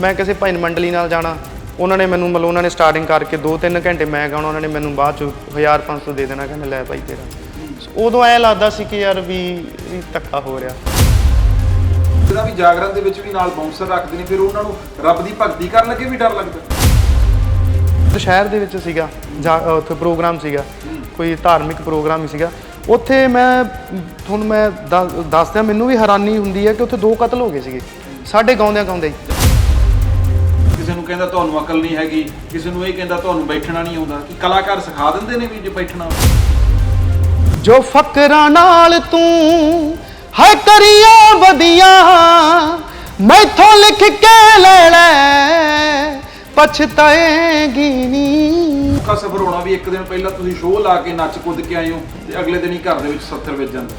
ਮੈਂ ਕਿਸੇ ਭਜਨ ਮੰਡਲੀ ਨਾਲ ਜਾਣਾ। ਉਹਨਾਂ ਨੇ ਮੈਨੂੰ ਮਤਲਬ ਉਹਨਾਂ ਨੇ ਸਟਾਰਟਿੰਗ ਕਰਕੇ 2-3 ਘੰਟੇ ਮੈਂ ਗਾਉਣਾ ਉਹਨਾਂ ਨੇ ਮੈਨੂੰ ਬਾਅਦ ਚ 1500 ਦੇ ਦੇਣਾ ਕਹਿੰਦੇ ਲੈ ਭਾਈ ਤੇਰਾ। ਉਦੋਂ ਐ ਲੱਗਦਾ ਸੀ ਕਿ ਯਾਰ ਵੀ ਧੱਕਾ ਹੋ ਰਿਹਾ। ਜਿਹੜਾ ਵੀ ਜਾਗਰਣ ਦੇ ਵਿੱਚ ਵੀ ਨਾਲ ਬਾਉਂਸਰ ਰੱਖਦੇ ਨੇ ਫਿਰ ਉਹਨਾਂ ਨੂੰ ਰੱਬ ਦੀ ਭਗਤੀ ਕਰਨ ਲੱਗੇ ਵੀ ਡਰ ਲੱਗਦਾ। ਸ਼ਹਿਰ ਦੇ ਵਿੱਚ ਸੀਗਾ ਉੱਥੇ ਪ੍ਰੋਗਰਾਮ ਸੀਗਾ ਕੋਈ ਧਾਰਮਿਕ ਪ੍ਰੋਗਰਾਮ ਹੀ ਸੀਗਾ। ਉੱਥੇ ਮੈਂ ਤੁਹਾਨੂੰ ਮੈਂ ਦੱਸ- ਦੱਸਦਿਆਂ ਮੈਨੂੰ ਵੀ ਹੈਰਾਨੀ ਹੁੰਦੀ ਹੈ ਕਿ ਉੱਥੇ ਦੋ ਕਤਲ ਹੋ ਗਏ ਸੀਗੇ। ਸਾਡੇ ਗਾਉਂਦਿਆਂ ਗਾਉਂਦੇ ਕਹਿੰਦਾ ਤੁਹਾਨੂੰ ਅਕਲ ਨਹੀਂ ਹੈਗੀ ਕਿਸੇ ਨੂੰ ਇਹ ਕਹਿੰਦਾ ਤੁਹਾਨੂੰ ਬੈਠਣਾ ਨਹੀਂ ਆਉਂਦਾ ਕਿ ਕਲਾਕਾਰ ਸਿਖਾ ਦਿੰਦੇ ਨੇ ਵੀ ਜੇ ਬੈਠਣਾ। ਜੋ ਫਕਰਾਂ ਨਾਲ ਤੂੰ ਹੈ ਕਰੀਆਂ ਵਧੀਆਂ ਮੈਥੋਂ ਲਿਖ ਕੇ ਲੈ ਲੈ ਪਛਤਾਏਗੀ ਨੀ। ਔਖਾ ਸਫ਼ਰ ਹੋਣਾ ਵੀ ਇੱਕ ਦਿਨ ਪਹਿਲਾਂ ਤੁਸੀਂ ਸ਼ੋਅ ਲਾ ਕੇ ਨੱਚ ਕੁੱਦ ਕੇ ਆਏ ਹੋ ਤੇ ਅਗਲੇ ਦਿਨ ਹੀ ਘਰ ਦੇ ਵਿੱਚ 70 ਵੱਜ ਜਾਂਦਾ।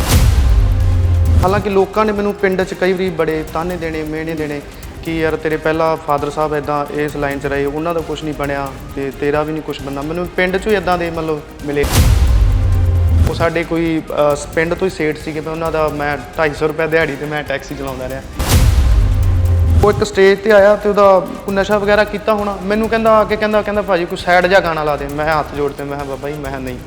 ਹਾਲਾਂਕਿ ਲੋਕਾਂ ਨੇ ਮੈਨੂੰ ਪਿੰਡ 'ਚ ਕਈ ਵਾਰੀ ਬੜੇ ਤਾਨੇ ਦੇਣੇ ਮਿਹਣੇ ਦੇਣੇ ਕਿ ਯਾਰ ਤੇਰੇ ਪਹਿਲਾਂ ਫਾਦਰ ਸਾਹਿਬ ਇਦਾਂ ਇਸ ਲਾਈਨ 'ਚ ਰਹੇ ਉਹਨਾਂ ਦਾ ਕੁਝ ਨਹੀਂ ਬਣਿਆ ਤੇ ਤੇਰਾ ਵੀ ਨਹੀਂ ਕੁਝ ਬਣਨਾ ਮੈਨੂੰ ਪਿੰਡ 'ਚੋਂ ਇਦਾਂ ਦੇ ਮਤਲਬ ਮਿਲੇ। ਉਹ ਸਾਡੇ ਕੋਈ ਅਹ, ਪਿੰਡ ਤੋਂ ਹੀ ਸੇਠ ਸੀਗੇ ਮੈਂ ਉਹਨਾਂ ਦਾ ਮੈਂ 250 ਰੁਪਏ ਦਿਹਾੜੀ ਤੇ ਮੈਂ ਟੈਕਸੀ ਚਲਾਉਂਦਾ ਰਿਹਾ। ਉਹ ਇੱਕ ਸਟੇਜ ਤੇ ਆਇਆ ਤੇ ਉਹਦਾ ਕੋਈ ਨਸ਼ਾ ਵਗੈਰਾ ਕੀਤਾ ਹੋਣਾ। ਮੈਨੂੰ ਕਹਿੰਦਾ ਆ ਕੇ ਕਹਿੰਦਾ ਕਹਿੰਦਾ ਭਾਜੀ ਕੋਈ ਸਾਈਡ ਜਿਹਾ ਗਾਣਾ ਲਾ ਦੇ। ਮੈਂ ਹੱਥ ਜੋੜ ਤੇ ਮੈਂ ਕਿਹਾ ਬਾਬਾ ਜੀ ਮੈਂ ਕਿਹਾ ਨਹੀਂ।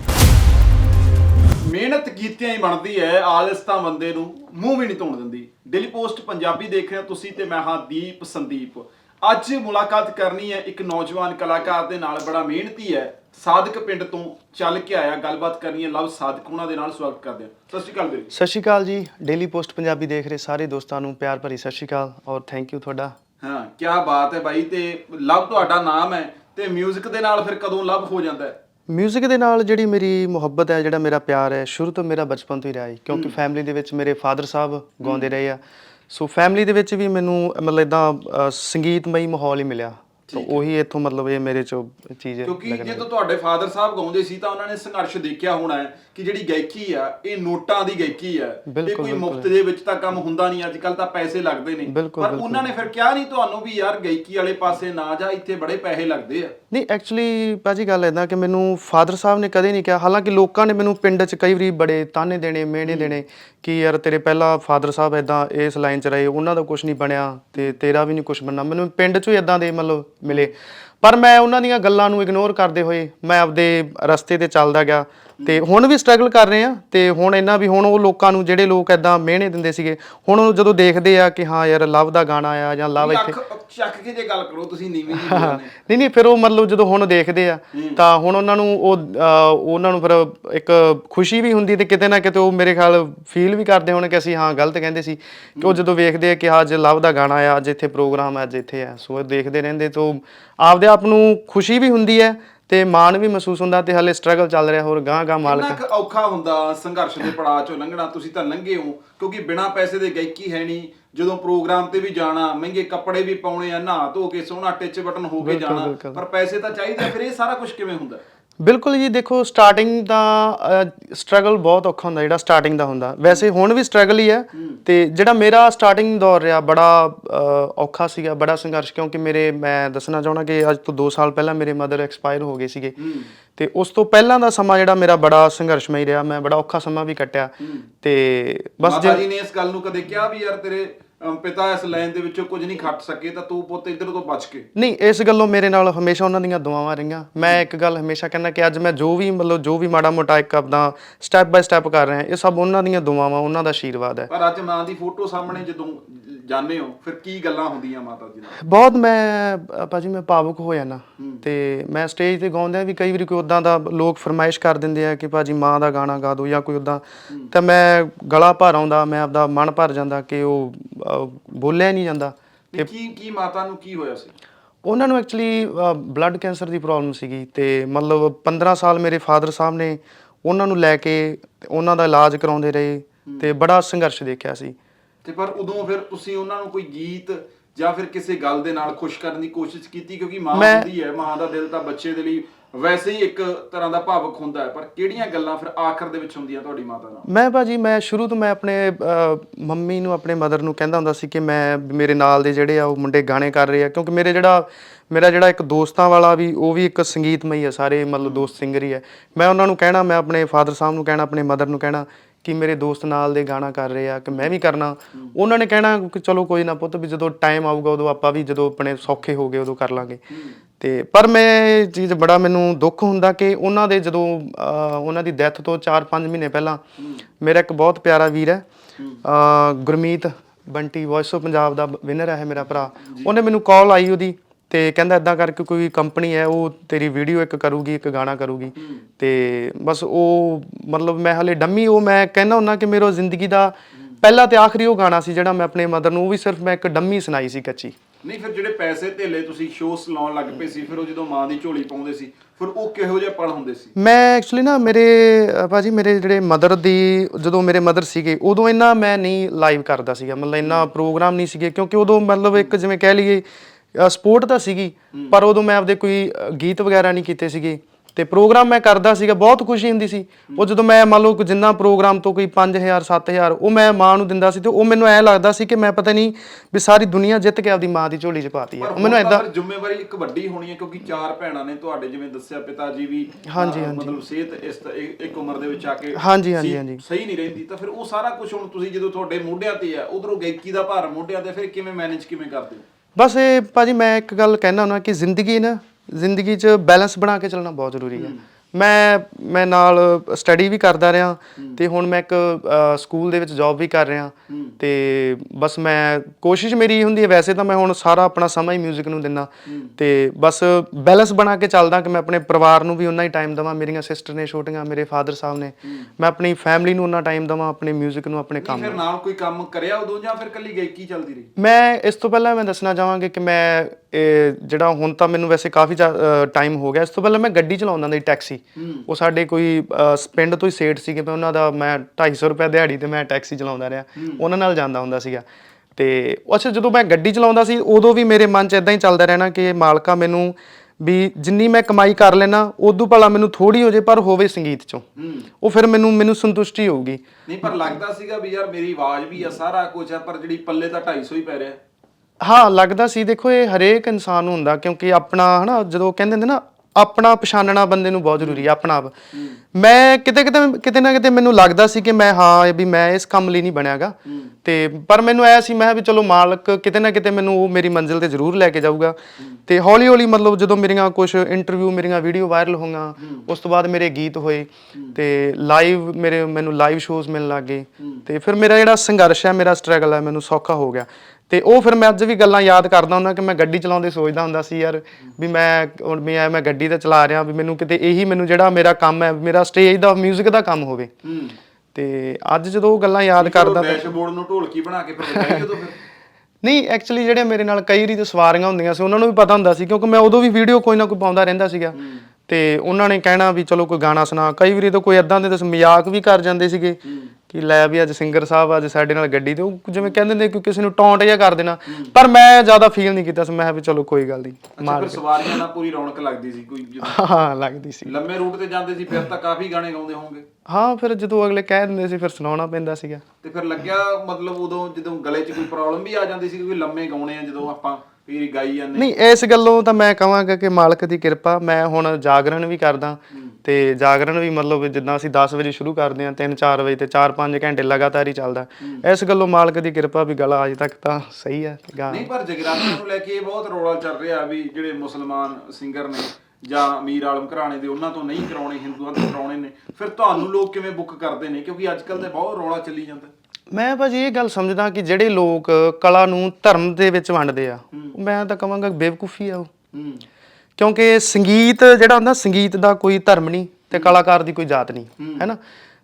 ਮਿਹਨਤ ਕੀਤਿਆਂ ਹੀ ਬਣਦੀ ਹੈ ਆਲਸ ਤਾਂ ਬੰਦੇ ਨੂੰ ਮੂੰਹ ਵੀ ਨਹੀਂ ਧੋਣ ਦਿੰਦੀ। ਡੇਲੀ ਪੋਸਟ ਪੰਜਾਬੀ ਦੇਖ ਰਹੇ ਹੋ ਤੁਸੀਂ ਤੇ ਮੈਂ ਹਾਂ ਦੀਪ ਸੰਦੀਪ। ਅੱਜ ਮੁਲਾਕਾਤ ਕਰਨੀ ਹੈ ਇੱਕ ਨੌਜਵਾਨ ਕਲਾਕਾਰ ਦੇ ਨਾਲ। ਬੜਾ ਮਿਹਨਤੀ ਹੈ। ਸਾਦਕ ਪਿੰਡ ਤੋਂ ਚੱਲ ਕੇ ਆਇਆ। ਗੱਲਬਾਤ ਕਰਨੀ ਹੈ ਲਵ ਸਾਦਕ ਉਹਨਾਂ ਦੇ ਨਾਲ ਸਵਾਗਤ ਕਰਦੇ ਹਾਂ। ਸਤਿ ਸ਼੍ਰੀ ਅਕਾਲ ਵੀਰੇ ਸਤਿ ਸ਼੍ਰੀ ਅਕਾਲ ਜੀ। ਡੇਲੀ ਪੋਸਟ ਪੰਜਾਬੀ ਦੇਖ ਰਹੇ ਸਾਰੇ ਦੋਸਤਾਂ ਨੂੰ ਪਿਆਰ ਭਰੀ ਸਤਿ ਸ਼੍ਰੀ ਅਕਾਲ ਔਰ ਥੈਂਕ ਯੂ ਤੁਹਾਡਾ। ਹਾਂ ਕੀ ਬਾਤ ਹੈ ਬਾਈ ਤੇ ਲਵ ਤੁਹਾਡਾ ਨਾਮ ਹੈ ਤੇ 뮤직 ਦੇ ਨਾਲ ਫਿਰ ਕਦੋਂ ਲਵ ਹੋ ਜਾਂਦਾ ਹੈ? ਮਿਊਜ਼ਿਕ ਦੇ ਨਾਲ ਜਿਹੜੀ ਮੇਰੀ ਮੁਹੱਬਤ ਹੈ ਜਿਹੜਾ ਮੇਰਾ ਪਿਆਰ ਹੈ ਸ਼ੁਰੂ ਤੋਂ ਮੇਰਾ ਬਚਪਨ ਤੋਂ ਹੀ ਰਿਹਾ ਹੈ ਕਿਉਂਕਿ ਫੈਮਿਲੀ ਦੇ ਵਿੱਚ ਮੇਰੇ ਫਾਦਰ ਸਾਹਿਬ ਗਾਉਂਦੇ ਰਹੇ ਆ। ਸੋ ਫੈਮਿਲੀ ਦੇ ਵਿੱਚ ਵੀ ਮੈਨੂੰ ਮਤਲਬ ਇਦਾਂ ਸੰਗੀਤਮਈ ਮਾਹੌਲ ਹੀ ਮਿਲਿਆ। ਤਾਂ ਉਹੀ ਇੱਥੋਂ ਮਤਲਬ ਇਹ ਮੇਰੇ ਚੋਂ ਚੀਜ਼ ਕਿਉਂਕਿ ਲੱਗਣ ਜਦੋਂ ਤੁਹਾਡੇ ਫਾਦਰ ਸਾਹਿਬ ਗਾਉਂਦੇ ਸੀ ਤਾਂ ਉਹਨਾਂ ਨੇ ਸੰਘਰਸ਼ ਦੇਖਿਆ ਹੋਣਾ ਹੈ। ਕਿ ਜਿਹੜੀ ਗਾਇਕੀ ਆ ਇਹ ਨੋਟਾਂ ਦੀ ਗਾਇਕੀ ਆ। ਇਹ ਬਿਲਕੁਲ, ਕੋਈ ਬਿਲਕੁਲ। ਮੁਫਤ ਦੇ ਵਿੱਚ ਤਾਂ ਕੰਮ ਹੁੰਦਾ ਨਹੀਂ ਅੱਜ ਕੱਲ ਤਾਂ ਪੈਸੇ ਲੱਗਦੇ ਨੇ। ਬਿਲਕੁਲ, ਪਰ। ਉਹਨਾਂ ਨੇ ਫਿਰ ਕਿਹਾ ਨਹੀਂ ਤੁਹਾਨੂੰ ਵੀ ਯਾਰ ਗਾਇਕੀ ਵਾਲੇ ਪਾਸੇ ਨਾ ਜਾ ਇੱਥੇ ਬੜੇ ਪੈਸੇ ਲੱਗਦੇ ਆ। ਨਹੀਂ ਐਕਚੁਅਲੀ ਭਾਜੀ ਗੱਲ ਇਦਾਂ ਕਿ ਮੈਨੂੰ ਫਾਦਰ ਸਾਹਿਬ ਨੇ ਕਦੇ ਨਹੀਂ ਕਿਹਾ। ਹਾਲਾਂਕਿ ਲੋਕਾਂ ਨੇ ਮੈਨੂੰ ਪਿੰਡ 'ਚ ਕਈ ਵਾਰੀ ਬੜੇ ਤਾਨੇ ਦੇਣੇ ਮਿਹਣੇ ਦੇਣੇ ਕਿ ਯਾਰ ਤੇਰੇ ਪਹਿਲਾਂ ਫਾਦਰ ਸਾਹਿਬ ਇਦਾਂ ਇਸ ਲਾਈਨ 'ਚ ਰਹੇ ਉਹਨਾਂ ਦਾ ਕੁਝ ਨਹੀਂ ਬਣਿਆ ਤੇ ਤੇਰਾ ਵੀ ਨਹੀਂ ਕੁਝ ਬਣਨਾ। ਮੈਨੂੰ ਪਿੰਡ 'ਚੋਂ ਹੀ ਇਦਾਂ ਦੇ ਮਤਲਬ ਮਿਲੇ। ਪਰ ਮੈਂ ਉਹਨਾਂ ਦੀਆਂ ਗੱਲਾਂ ਨੂੰ ਇਗਨੋਰ ਕਰਦੇ ਹੋਏ ਮੈਂ ਆਪਦੇ ਰਸਤੇ ਤੇ ਚੱਲਦਾ ਗਿਆ ਤੇ ਹੁਣ ਵੀ ਸਟਰਗਲ ਕਰ ਰਹੇ ਆ ਤੇ ਹੁਣ ਇੰਨਾ ਵੀ ਹੁਣ ਉਹ ਲੋਕਾਂ ਨੂੰ ਜਿਹੜੇ ਲੋਕ ਇਦਾਂ ਮਿਹਣੇ ਦਿੰਦੇ ਸੀਗੇ ਹੁਣ ਉਹ ਜਦੋਂ ਦੇਖਦੇ ਆ ਕਿ ਹਾਂ ਯਾਰ ਲਵ ਦਾ ਗਾਣਾ ਆ ਜਾਂ ਲਵ ਇੱਥੇ ਚੱਕ ਕੇ ਜੇ ਗੱਲ ਕਰੋ ਤੁਸੀਂ ਨੀਵੀਂ ਜੀ ਨਹੀਂ ਨਹੀਂ ਫਿਰ ਉਹ ਮਤਲਬ ਜਦੋਂ ਹੁਣ ਦੇਖਦੇ ਆ ਤਾਂ ਹੁਣ ਉਹਨਾਂ ਨੂੰ ਉਹ ਉਹਨਾਂ ਨੂੰ ਫਿਰ ਇੱਕ ਖੁਸ਼ੀ ਵੀ ਹੁੰਦੀ ਤੇ ਕਿਤੇ ਨਾ ਕਿਤੇ ਉਹ ਮੇਰੇ ਖਿਆਲ ਫੀਲ ਵੀ ਕਰਦੇ ਹੋਣ ਕਿ ਅਸੀਂ ਹਾਂ ਗਲਤ ਕਹਿੰਦੇ ਸੀ ਕਿ ਉਹ ਜਦੋਂ ਵੇਖਦੇ ਆ ਕਿ ਹਾਂ ਅੱਜ ਲਵ ਦਾ ਗਾਣਾ ਆ ਅੱਜ ਇੱਥੇ ਪ੍ਰੋਗਰਾਮ ਹੈ ਅੱਜ ਇੱਥੇ ਆ ਸੋ ਦੇਖਦੇ ਰਹਿੰਦੇ ਤੋਂ ਆਪਦੇ ਆਪ ਨੂੰ ਖੁਸ਼ੀ ਵੀ ਹੁੰਦੀ ਹੈ ਤੇ ਮਾਣ ਵੀ ਮਹਿਸੂਸ ਹੁੰਦਾ ਤੇ ਹਲੇ ਸਟਰਗਲ ਚੱਲ ਰਿਹਾ ਹੋਰ ਗਾਂ ਗਾਂ ਕਿੰਨਾ ਮਾਲਕ ਕੁ ਔਖਾ ਹੁੰਦਾ ਸੰਘਰਸ਼ ਦੇ ਪੜਾਅ ਚੋਂ ਲੰਘਣਾ ਤੁਸੀਂ ਤਾਂ ਲੰਘੇ ਹੋ ਕਿਉਂਕਿ ਬਿਨਾਂ ਪੈਸੇ ਦੇ ਗਾਇਕੀ ਹੈ ਨਹੀਂ। ਜਦੋਂ ਪ੍ਰੋਗਰਾਮ ਤੇ ਵੀ ਜਾਣਾ ਮਹਿੰਗੇ ਕੱਪੜੇ ਵੀ ਪਾਉਣੇ ਆ ਨਹਾ ਧੋ ਕੇ ਸੋਹਣਾ ਟਿਚ ਬਟਨ ਹੋ ਕੇ ਬਿਲਕੁਲ, ਜਾਣਾ ਬਿਲਕੁਲ। ਪਰ ਪੈਸੇ ਤਾਂ ਚਾਹੀਦੇ ਆ, ਫਿਰ ਇਹ ਸਾਰਾ ਕੁਝ ਕਿਵੇਂ ਹੁੰਦਾ? ਬਿਲਕੁਲ ਜੀ ਦੇਖੋ ਸਟਾਰਟਿੰਗ ਦਾ ਸਟਰਗਲ ਬਹੁਤ ਔਖਾ ਹੁੰਦਾ ਜਿਹੜਾ ਸਟਾਰਟਿੰਗ ਦਾ ਹੁੰਦਾ। ਵੈਸੇ ਹੁਣ ਵੀ ਸਟਰਗਲ ਹੀ ਹੈ ਤੇ ਜਿਹੜਾ ਮੇਰਾ ਸਟਾਰਟਿੰਗ ਦੌਰ ਰਿਹਾ ਬੜਾ ਔਖਾ ਸੀਗਾ ਬੜਾ ਸੰਘਰਸ਼ ਕਿਉਂਕਿ ਮੇਰੇ ਮੈਂ ਦੱਸਣਾ ਚਾਹਣਾ ਕਿ ਅੱਜ ਤੋਂ 2 ਸਾਲ ਪਹਿਲਾਂ ਮੇਰੇ ਮਦਰ ਐਕਸਪਾਇਰ ਹੋ ਗਏ ਸੀਗੇ। ਤੇ ਉਸ ਤੋਂ ਪਹਿਲਾਂ ਦਾ ਸਮਾਂ ਜਿਹੜਾ ਮੇਰਾ ਬੜਾ ਸੰਘਰਸ਼ਮਈ ਰਿਹਾ ਮੈਂ ਬੜਾ ਔਖਾ ਸਮਾਂ ਵੀ ਕੱਟਿਆ। ਤੇ ਬਸ ਜੀ ਨੇ ਇਸ ਗੱਲ ਨੂੰ ਕਦੇ ਕਿਹਾ ਵੀ ਯਾਰ ਤੇਰੇ ਅਮ, ਪਿਤਾ ਇਸ ਲਾਈਨ ਦੇ ਵਿੱਚੋਂ ਕੁਝ ਨਹੀਂ ਖੱਟ ਸਕੇ ਤਾਂ ਤੂੰ ਪੁੱਤ ਇੱਧਰ ਤੋਂ ਬਚ ਕੇ। ਨਹੀਂ ਇਸ ਗੱਲੋਂ ਮੇਰੇ ਨਾਲ ਹਮੇਸ਼ਾ ਉਹਨਾਂ ਦੀਆਂ ਦੁਆਵਾਂ ਰਹੀਆਂ। ਮੈਂ ਇੱਕ ਗੱਲ ਹਮੇਸ਼ਾ ਕਹਿੰਦਾ ਕਿ ਅੱਜ ਮੈਂ ਜੋ ਵੀ ਮਤਲਬ ਜੋ ਵੀ ਮਾੜਾ ਮੋਟਾ ਇੱਕ ਆਪਦਾ ਸਟੈਪ ਬਾਈ ਸਟੈਪ ਕਰ ਰਿਹਾ ਇਹ ਸਭ ਉਹਨਾਂ ਦੀਆਂ ਦੁਆਵਾਂ ਉਹਨਾਂ ਦਾ ਆਸ਼ੀਰਵਾਦ ਹੈ। ਪਰ ਅੱਜ ਮਾਂ ਦੀ ਫੋਟੋ ਸਾਹਮਣੇ ਜਦੋਂ ਜਾਂਦੇ ਹੋ ਫਿਰ ਕੀ ਗੱਲਾਂ ਹੁੰਦੀਆਂ ਮਾਤਾ ਜੀ ਨਾਲ? ਬਹੁਤ ਮੈਂ ਅ, ਭਾਜੀ ਮੈਂ ਭਾਵੁਕ ਹੋ ਜਾਣਾ ਤੇ ਮੈਂ ਸਟੇਜ ਤੇ ਗਾਉਂਦਿਆਂ ਵੀ ਕਈ ਵਾਰੀ ਕੋਈ ਉਦਾਂ ਦਾ ਲੋਕ ਫਰਮਾਇਸ਼ ਕਰ ਦਿੰਦੇ ਆ ਕਿ ਭਾਜੀ ਮਾਂ ਦਾ ਗਾਣਾ ਗਾ ਦਿਓ ਜਾਂ ਕੋਈ ਉਦਾਂ ਤਾਂ ਮੈਂ ਗਲਾ ਭਰ ਆਉਂਦਾ ਮੈਂ ਆਪਦਾ ਮਨ ਭਰ ਜਾਂਦਾ ਕਿ ਉਹ ਬੋਲਿਆ ਨਹੀਂ ਜਾਂਦਾ। ਵੀ ਕੀ ਕੀ ਮਾਤਾ ਨੂੰ ਕੀ ਹੋਇਆ ਸੀ? ਉਹਨਾਂ ਨੂੰ ਐਕਚੁਅਲੀ ਬਲੱਡ ਕੈਂਸਰ ਦੀ ਪ੍ਰੋਬਲਮ ਸੀਗੀ ਤੇ ਮਤਲਬ 15 ਸਾਲ ਮੇਰੇ ਫਾਦਰ ਸਾਹਿਬ ਨੇ ਉਹਨਾਂ ਨੂੰ ਲੈ ਕੇ ਤੇ ਉਹਨਾਂ ਦਾ ਇਲਾਜ ਕਰਾਉਂਦੇ ਰਹੇ ਤੇ ਬੜਾ ਸੰਘਰਸ਼ ਦੇਖਿਆ ਸੀ। ਤੇ ਪਰ ਉਦੋਂ ਫਿਰ ਤੁਸੀਂ ਉਹਨਾਂ ਨੂੰ ਕੋਈ ਗੀਤ ਜਾਂ ਫਿਰ ਕਿਸੇ ਗੱਲ ਦੇ ਨਾਲ ਖੁਸ਼ ਕਰਨ ਦੀ ਕੋਸ਼ਿਸ਼ ਕੀਤੀ ਕਿਉਂਕਿ ਮਾਂ ਮੈਂ- ਹੁੰਦੀ ਹੈ ਮਾਂ ਦਾ ਦਿਲ ਤਾਂ ਬੱਚੇ ਦੇ ਲਈ ਵੈਸੇ ਹੀ ਇੱਕ ਤਰ੍ਹਾਂ ਦਾ ਭਾਵਕ ਹੁੰਦਾ ਹੈ ਪਰ ਕਿਹੜੀਆਂ ਗੱਲਾਂ ਫਿਰ ਆਖਰ ਦੇ ਵਿੱਚ ਹੁੰਦੀਆਂ ਤੁਹਾਡੀ ਮਾਤਾ ਨਾਲ? ਮੈਂ ਭਾਜੀ ਮੈਂ ਸ਼ੁਰੂ ਤੋਂ ਮੈਂ ਆਪਣੇ ਅਹ, ਮੰਮੀ ਨੂੰ ਆਪਣੇ ਮਦਰ ਨੂੰ ਕਹਿੰਦਾ ਹੁੰਦਾ ਸੀ ਕਿ ਮੈਂ ਮੇਰੇ ਨਾਲ ਦੇ ਜਿਹੜੇ ਆ ਉਹ ਮੁੰਡੇ ਗਾਣੇ ਕਰ ਰਹੇ ਆ ਕਿਉਂਕਿ ਮੇਰੇ ਜਿਹੜਾ ਮੇਰਾ ਜਿਹੜਾ ਇੱਕ ਦੋਸਤਾਂ ਵਾਲਾ ਵੀ ਉਹ ਵੀ ਇੱਕ ਸੰਗੀਤਮਈ ਆ ਸਾਰੇ ਮਤਲਬ ਦੋਸਤ ਸਿੰਗਰ ਹੀ ਹੈ ਮੈਂ ਉਹਨਾਂ ਨੂੰ ਕਹਿਣਾ ਮੈਂ ਆਪਣੇ ਫਾਦਰ ਸਾਹਿਬ ਨੂੰ ਕਹਿਣਾ ਆਪਣੇ ਮਦਰ ਨੂੰ ਕਹਿਣਾ ਕਿ ਮੇਰੇ ਦੋਸਤ ਨਾਲ ਦੇ ਗਾਣਾ ਕਰ ਰਹੇ ਆ ਕਿ ਮੈਂ ਵੀ ਕਰਨਾ। ਉਹਨਾਂ ਨੇ ਕਹਿਣਾ ਕਿ ਚਲੋ ਕੋਈ ਨਾ ਪੁੱਤ ਵੀ ਜਦੋਂ ਟਾਈਮ ਆਊਗਾ ਉਦੋਂ ਆਪਾਂ ਵੀ ਜਦੋਂ ਆਪਣੇ ਸੌਖੇ ਹੋ ਗਏ ਉਦੋਂ ਕਰ ਲਾਂਗੇ। ਤੇ ਪਰ ਮੈਂ ਇਹ ਚੀਜ਼ ਬੜਾ ਮੈਨੂੰ ਦੁੱਖ ਹੁੰਦਾ ਕਿ ਉਹਨਾਂ ਦੇ ਜਦੋਂ ਅਹ, ਉਹਨਾਂ ਦੀ ਡੈਥ ਤੋਂ 4-5 ਮਹੀਨੇ ਪਹਿਲਾਂ ਮੇਰਾ ਇੱਕ ਬਹੁਤ ਪਿਆਰਾ ਵੀਰ ਹੈ ਅਹ, ਗੁਰਮੀਤ ਬੰਟੀ ਵੌਇਸ ਆਫ ਪੰਜਾਬ ਦਾ ਵਿਨਰ ਹੈ ਮੇਰਾ ਭਰਾ। ਉਹਨੇ ਮੈਨੂੰ ਕਾਲ ਆਈ ਉਹਦੀ ਤੇ ਕਹਿੰਦਾ ਇਦਾਂ ਕਰਕੇ ਕੋਈ ਕੰਪਨੀ ਹੈ ਉਹ ਤੇਰੀ ਵੀਡੀਓ ਇੱਕ ਕਰੂਗੀ ਇੱਕ ਗਾਣਾ ਕਰੂਗੀ। ਤੇ ਬਸ ਉਹ ਮਤਲਬ ਮੈਂ ਹਲੇ ਡੰਮੀ ਉਹ ਮੈਂ ਕਹਿੰਦਾ ਹੁੰਨਾ ਕਿ ਮੇਰਾ ਜ਼ਿੰਦਗੀ ਦਾ ਪਹਿਲਾ ਤੇ ਆਖਰੀ ਉਹ ਗਾਣਾ ਸੀ ਜਿਹੜਾ ਮੈਂ ਆਪਣੇ ਮਦਰ ਨੂੰ ਉਹ ਵੀ ਸਿਰਫ ਮੈਂ ਇੱਕ ਡੰਮੀ ਸੁਣਾਈ ਸੀ ਕੱਚੀ। ਨਹੀਂ ਫਿਰ ਜਿਹੜੇ ਪੈਸੇ ਧੇਲੇ ਤੁਸੀਂ ਸ਼ੋਅਸ ਲਾਉਣ ਲੱਗ ਪਏ ਸੀ ਫਿਰ ਉਹ ਜਦੋਂ ਮਾਂ ਦੀ ਝੋਲੀ ਪਾਉਂਦੇ ਸੀ ਫਿਰ ਉਹ ਕਿਹੋ ਜਿਹੇ ਪਲ ਹੁੰਦੇ ਸੀ? ਮੈਂ ਐਕਚੁਅਲੀ ਨਾ ਮੇਰੇ ਅ, ਭਾਜੀ ਮੇਰੇ ਜਿਹੜੇ ਮਦਰ ਦੀ ਜਦੋਂ ਮੇਰੇ ਮਦਰ ਸੀਗੇ ਉਦੋਂ ਇੰਨਾ ਮੈਂ ਨਹੀਂ ਲਾਈਵ ਕਰਦਾ ਸੀਗਾ ਮਤਲਬ ਇੰਨਾ ਪ੍ਰੋਗਰਾਮ ਨਹੀਂ ਸੀਗੇ ਕਿਉਂਕਿ ਉਦੋਂ ਮਤਲਬ ਇੱਕ ਜਿਵੇਂ ਕਹਿ ਲਈਏ ਸਪੋਰਟ ਤਾਂ ਸੀਗੀ ਪਰ ਉਦੋਂ ਮੈਂ ਆਪਦੇ ਕੋਈ ਅ, ਗੀਤ ਵਗੈਰਾ ਨਹੀਂ ਕੀਤੇ ਸੀਗੇ। ਤੇ ਪ੍ਰੋਗਰਾਮ ਮੈਂ ਕਰਦਾ ਸੀਗਾ ਬਹੁਤ ਖੁਸ਼ੀ ਹੁੰਦੀ ਸੀ ਉਹ ਜਦੋਂ ਮੈਂ ਮੰਨ ਲਓ ਕਿ ਜਿੰਨਾ ਪ੍ਰੋਗਰਾਮ ਤੋਂ ਕੋਈ 5000 7000 ਉਹ ਮੈਂ ਮਾਂ ਨੂੰ ਦਿੰਦਾ ਸੀ ਤੇ ਉਹ ਮੈਨੂੰ ਐ ਲੱਗਦਾ ਸੀ ਕਿ ਮੈਂ ਪਤਾ ਨਹੀਂ ਵੀ ਸਾਰੀ ਦੁਨੀਆ ਜਿੱਤ ਕੇ ਆਪਦੀ ਮਾਂ ਦੀ ਝੋਲੀ 'ਚ ਪਾਤੀ ਉਹ ਮੈਨੂੰ ਐਦਾਂ ਜ਼ਿੰਮੇਵਾਰੀ ਇੱਕ ਵੱਡੀ ਹੋਣੀ ਹੈ ਕਿਉਂਕਿ ਚਾਰ ਭੈਣਾਂ ਨੇ ਤੁਹਾਡੇ ਜਿਵੇਂ ਦੱਸਿਆ ਪਿਤਾ ਜੀ ਵੀ ਹਾਂਜੀ, ਹਾਂਜੀ। ਮਤਲਬ ਸਿਹਤ ਇਸ ਇੱਕ ਉਮਰ ਦੇ ਵਿੱਚ ਆ ਕੇ ਹਾਂਜੀ, ਹਾਂਜੀ, ਹਾਂਜੀ। ਸਹੀ ਨਹੀਂ ਰਹਿੰਦੀ ਤਾਂ ਫਿਰ ਉਹ ਸਾਰਾ ਕੁਝ ਹੁਣ ਤੁਸੀਂ ਜਦੋਂ ਤੁਹਾਡੇ ਮੋਢਿਆਂ ਤੇ ਆ ਉਧਰੋਂ ਗਾਇਕੀ ਦਾ ਭਾਰ ਮੋਢਿਆਂ ਤੇ ਫਿਰ ਕਿਵੇਂ ਮੈਨੇਜ ਕਿਵੇਂ ਕਰਦੇ ਹੋ ਬਸ ਇਹ ਭਾਜੀ ਮੈਂ ਇੱਕ ਗੱਲ ਕਹਿਣਾ ਹੁੰਦਾ ਕਿ ਜ਼ਿੰਦਗੀ ਨਾ ਜ਼ਿੰਦਗੀ 'ਚ ਬੈਲੈਂਸ ਬਣਾ ਕੇ ਚੱਲਣਾ ਬਹੁਤ ਜ਼ਰੂਰੀ ਹੈ। ਮੈਂ ਮੈਂ ਨਾਲ ਸਟੱਡੀ ਵੀ ਕਰਦਾ ਰਿਹਾ ਤੇ ਹੁਣ ਮੈਂ ਇੱਕ ਅ, ਸਕੂਲ ਦੇ ਵਿੱਚ ਜੌਬ ਵੀ ਕਰ ਰਿਹਾ ਤੇ ਬਸ ਮੈਂ ਕੋਸ਼ਿਸ਼ ਮੇਰੀ ਇਹ ਹੁੰਦੀ ਹੈ ਵੈਸੇ ਤਾਂ ਮੈਂ ਹੁਣ ਸਾਰਾ ਆਪਣਾ ਸਮਾਂ ਹੀ 뮤직 ਨੂੰ ਦਿੰਦਾ ਤੇ ਬਸ ਬੈਲੈਂਸ ਬਣਾ ਕੇ ਚੱਲਦਾ ਕਿ ਮੈਂ ਆਪਣੇ ਪਰਿਵਾਰ ਨੂੰ ਵੀ ਉਨਾ ਹੀ ਟਾਈਮ ਦਵਾਂ ਮੇਰੀਆਂ ਸਿਸਟਰ ਨੇ ਛੋਟੀਆਂ ਮੇਰੇ ਫਾਦਰ ਸਾਹਿਬ ਨੇ ਮੈਂ ਆਪਣੀ ਫੈਮਿਲੀ ਨੂੰ ਉਨਾ ਟਾਈਮ ਦਵਾਂ ਆਪਣੇ 뮤직 ਨੂੰ ਆਪਣੇ ਕੰਮ ਫਿਰ ਨਾਲ ਕੋਈ ਕੰਮ ਕਰਿਆ ਉਦੋਂ ਜਾਂ ਫਿਰ ਕੱਲੀ ਗਾਇਕੀ ਚੱਲਦੀ ਰਹੀ ਮੈਂ ਇਸ ਤੋਂ ਪਹਿਲਾਂ ਮੈਂ ਦੱਸਣਾ ਚਾਹਾਂਗਾ ਕਿ ਮੈਂ ਇਹ ਜਿਹੜਾ ਹੁਣ ਤਾਂ ਮੈਨੂੰ ਵੈਸੇ ਕਾਫੀ ਟਾਈਮ ਹੋ ਗਿਆ ਇਸ ਤੋਂ ਪਹਿਲਾਂ ਮੈਂ ਗੱਡੀ ਚਲਾਉਂਦਾ ਹੁੰਦਾ ਸੀ ਟੈਕਸੀ ਉਹ ਸਾਡੇ ਕੋਈ ਅ, ਪਿੰਡ ਤੋਂ ਹੀ ਸੇਠ ਸੀਗੇ ਮੈਂ ਉਹਨਾਂ ਦਾ ਮੈਂ 250 ਰੁਪਏ ਦਿਹਾੜੀ ਤੇ ਮੈਂ ਟੈਕਸੀ ਚਲਾਉਂਦਾ ਰਿਹਾ। ਉਹਨਾਂ ਨਾਲ ਜਾਂਦਾ ਹੁੰਦਾ ਸੀਗਾ। ਤੇ ਅੱਛਾ ਜਦੋਂ ਮੈਂ ਗੱਡੀ ਚਲਾਉਂਦਾ ਸੀ ਉਦੋਂ ਵੀ ਮੇਰੇ ਮਨ 'ਚ ਇਦਾਂ ਹੀ ਚੱਲਦਾ ਰਹਿਣਾ ਕਿ ਮਾਲਕਾ ਮੈਨੂੰ ਵੀ ਜਿੰਨੀ ਮੈਂ ਕਮਾਈ ਕਰ ਲੈਣਾ ਉਦੋਂ ਭਲਾ ਮੈਨੂੰ ਥੋੜੀ ਹੋ ਜੇ ਪਰ ਹੋਵੇ ਸੰਗੀਤ 'ਚੋਂ। ਉਹ ਫਿਰ ਮੈਨੂੰ ਮੈਨੂੰ ਸੰਤੁਸ਼ਟੀ ਹੋਊਗੀ। ਨਹੀਂ ਪਰ ਲੱਗਦਾ ਸੀਗਾ ਵੀ ਯਾਰ ਮੇਰੀ ਆਵਾਜ਼ ਵੀ ਆ ਸਾਰਾ ਕੁਝ ਆ ਪਰ ਜਿਹੜੀ ਪੱਲੇ ਤਾਂ 250 ਹੀ ਪੈ ਰਿਹਾ। ਹਾਂ ਲੱਗਦਾ ਸੀ ਦੇਖੋ ਇਹ ਹਰੇਕ ਇਨਸਾਨ ਨੂੰ ਹੁੰਦਾ ਕਿਉਂਕਿ ਆਪਣਾ ਹਨਾ ਜਦੋਂ ਕਹਿੰਦੇ ਹੁੰਦੇ ਨਾ ਆਪਣਾ ਪਛਾਣਨਾ ਬੰਦੇ ਨੂੰ ਬਹੁਤ ਜ਼ਰੂਰੀ ਹੈ ਆਪਣਾ ਆਪ। ਮੈਂ ਕਿਤੇ ਕਿਤੇ ਕਿਤੇ ਨਾ ਕਿਤੇ ਮੈਨੂੰ ਲੱਗਦਾ ਸੀ ਕਿ ਮੈਂ, ਹਾਂ ਵੀ ਮੈਂ ਇਸ ਕੰਮ ਲਈ ਨਹੀਂ ਬਣਿਆਗਾ। ਤੇ ਪਰ ਮੈਨੂੰ ਐ ਸੀ, ਮੈਂ ਕਿਹਾ ਵੀ ਚਲੋ ਮਾਲਕ ਕਿਤੇ ਨਾ ਕਿਤੇ ਮੈਨੂੰ ਉਹ ਮੇਰੀ ਮੰਜ਼ਿਲ ਤੇ ਜ਼ਰੂਰ ਲੈ ਕੇ ਜਾਊਗਾ। ਤੇ ਹੌਲੀ ਹੌਲੀ ਮਤਲਬ ਜਦੋਂ ਮੇਰੀਆਂ ਕੁਝ ਇੰਟਰਵਿਊ ਮੇਰੀਆਂ ਵੀਡੀਓ ਵਾਇਰਲ ਹੋਈਆਂ, ਉਸ ਤੋਂ ਬਾਅਦ ਮੇਰੇ ਗੀਤ ਹੋਏ ਤੇ ਲਾਈਵ ਮੇਰੇ, ਮੈਨੂੰ ਲਾਈਵ ਸ਼ੋਜ਼ ਮਿਲਣ ਲੱਗੇ ਤੇ ਫਿਰ ਮੇਰਾ ਜਿਹੜਾ ਸੰਘਰਸ਼ ਹੈ, ਮੇਰਾ ਸਟਰਗਲ ਹੈ, ਮੈਨੂੰ ਸੌਖਾ ਹੋ ਗਿਆ। ਤੇ ਉਹ ਫਿਰ ਮੈਂ ਅੱਜ ਵੀ ਗੱਲਾਂ ਯਾਦ ਕਰਦਾ ਹੁੰਦਾ ਕਿ ਮੈਂ ਗੱਡੀ ਚਲਾਉਂਦੇ ਸੋਚਦਾ ਹੁੰਦਾ ਸੀ ਯਾਰ ਵੀ ਮੈਂ ਹੁਣ ਵੀ ਐ ਮੈਂ ਗੱਡੀ ਤੇ ਚਲਾ ਰਿਹਾ ਵੀ ਮੈਨੂੰ ਕਿਤੇ ਇਹੀ ਮੈਨੂੰ ਜਿਹੜਾ ਮੇਰਾ ਕੰਮ ਹੈ ਮੇਰਾ ਸਟੇਜ ਦਾ 뮤직 ਦਾ ਕੰਮ ਹੋਵੇ। ਤੇ ਅੱਜ ਜਦੋਂ ਉਹ ਗੱਲਾਂ ਯਾਦ ਕਰਦਾ ਤਾਂ- ਡੈਸ਼ਬੋਰਡ ਨੂੰ ਢੋਲਕੀ ਬਣਾ ਕੇ ਫਿਰ ਬਜਾਈ ਉਦੋਂ ਫਿਰ। ਨਹੀਂ ਐਕਚੁਅਲੀ ਜਿਹੜੇ ਮੇਰੇ ਨਾਲ ਕਈ ਰੀ ਤੇ ਸਵਾਰੀਆਂ ਹੁੰਦੀਆਂ ਸੀ ਉਹਨਾਂ ਨੂੰ ਵੀ ਪਤਾ ਹੁੰਦਾ ਸੀ ਕਿਉਂਕਿ ਮੈਂ ਉਦੋਂ ਵੀ ਵੀਡੀਓ ਕੋਈ ਨਾ ਕੋਈ ਪਾਉਂਦਾ ਰਹਿੰਦਾ ਸੀਗਾ। ਤੇ ਉਹਨਾਂ ਨੇ ਕਹਿਣਾ ਵੀ ਚਲੋ ਕੋਈ ਗਾਣਾ ਸੁਣਾ। ਕਈ ਵਾਰੀ ਤਾਂ ਕੋਈ ਐਦਾਂ ਦੇ ਤਾਂ ਮਜ਼ਾਕ ਵੀ ਕਰ ਜਾਂਦੇ ਸੀਗੇ ਕਿ ਲੈ ਵੀ ਅੱਜ ਸਿੰਗਰ ਸਾਹਿਬ ਅੱਜ ਸਾਡੇ ਨਾਲ ਗੱਡੀ ਤੇ ਉਹ ਜਿਵੇਂ ਕਹਿੰਦੇ ਨੇ ਕਿ ਕਿਸੇ ਨੂੰ ਟੌਂਟ ਜਿਹਾ ਕਰ ਦੇਣਾ। ਪਰ ਮੈਂ ਜ਼ਿਆਦਾ ਫੀਲ ਨਹੀਂ ਕੀਤਾ ਸੀ। ਮੈਂ ਕਿਹਾ ਵੀ ਚਲੋ ਕੋਈ ਗੱਲ ਨਹੀਂ ਅੱਛਾ ਫਿਰ ਸਵਾਰੀਆਂ ਨਾਲ ਪੂਰੀ ਰੌਣਕ ਲੱਗਦੀ ਸੀ ਕੋਈ ਹਾਂ ਲੱਗਦੀ ਸੀ। ਲੰਮੇ ਰੂਟ ਤੇ ਜਾਂਦੇ ਸੀ ਫਿਰ ਤਾਂ ਕਾਫੀ ਗਾਣੇ ਗਾਉਂਦੇ ਹੋਵੋਗੇ। ਹਾਂ ਫਿਰ ਜਦੋਂ ਅਗਲੇ ਕਹਿ ਦਿੰਦੇ ਸੀ ਫਿਰ ਸੁਣਾਉਣਾ ਪੈਂਦਾ ਸੀਗਾ। ਤੇ ਫਿਰ ਲੱਗਿਆ ਮਤਲਬ ਉਦੋਂ ਜਦੋਂ ਗਲੇ 'ਚ ਕੋਈ ਪ੍ਰੋਬਲਮ ਵੀ ਆ ਜਾਂਦੀ ਸੀ ਕਿਉਂਕਿ ਲੰਮੇ ਗਾਉਣੇ ਆ ਜਦੋਂ ਆਪਾਂ ਵੀ ਗਾਈ ਜਾਂਦੇ। ਨਹੀਂ ਇਸ ਗੱਲੋਂ ਤਾਂ ਮੈਂ ਕਹਾਂਗਾ ਕਿ ਮਾਲਕ ਦੀ ਕਿਰਪਾ ਮੈਂ ਹੁਣ ਜਾਗਰਣ ਵੀ ਕਰਦਾ। ਤੇ ਜਾਗਰਣ ਵੀ ਮਤਲਬ ਜਿੱਦਾਂ ਅਸੀਂ 10 ਵਜੇ ਸ਼ੁਰੂ ਕਰਦੇ ਹਾਂ 3-4 ਵਜੇ ਤੇ 4-5 ਘੰਟੇ ਲਗਾਤਾਰ ਹੀ ਚੱਲਦਾ। ਇਸ ਗੱਲੋਂ ਮਾਲਕ ਦੀ ਕਿਰਪਾ ਵੀ ਗਲਾ ਅਜੇ ਤੱਕ ਤਾਂ ਸਹੀ ਹੈ ਗਾ ਨਹੀਂ ਪਰ ਜਗਰਾਤੇ ਨੂੰ ਲੈ ਕੇ ਇਹ ਬਹੁਤ ਰੌਲਾ ਚੱਲ ਰਿਹਾ ਵੀ ਜਿਹੜੇ ਮੁਸਲਮਾਨ ਸਿੰਗਰ ਨੇ ਜਾਂ ਅਮੀਰ ਆਲਮ ਘਰਾਣੇ ਦੇ ਉਹਨਾਂ ਤੋਂ ਨਹੀਂ ਕਰਾਉਣੇ ਹਿੰਦੂਆਂ ਤੋਂ ਕਰਾਉਣੇ ਨੇ। ਫਿਰ ਤੁਹਾਨੂੰ ਲੋਕ ਕਿਵੇਂ ਬੁੱਕ ਕਰਦੇ ਨੇ? ਕਿਉਂਕਿ ਅੱਜ ਕੱਲ ਤੇ ਬਹੁਤ ਰੌਲਾ ਚੱਲੀ ਜਾਂਦਾ। ਮੈਂ ਭਾਜੀ ਇਹ ਗੱਲ ਸਮਝਦਾ ਕਿ ਜਿਹੜੇ ਲੋਕ ਕਲਾ ਨੂੰ ਧਰਮ ਦੇ ਵਿੱਚ ਵੰਡਦੇ ਆ ਮੈਂ ਤਾਂ ਕਹਾਂਗਾ ਬੇਵਕੂਫੀ ਆ ਉਹ। ਕਿਉਂਕਿ ਸੰਗੀਤ ਜਿਹੜਾ ਹੁੰਦਾ ਸੰਗੀਤ ਦਾ ਕੋਈ ਧਰਮ ਨਹੀਂ ਤੇ ਕਲਾਕਾਰ ਦੀ ਕੋਈ ਜਾਤ ਨਹੀਂ ਹੈਨਾ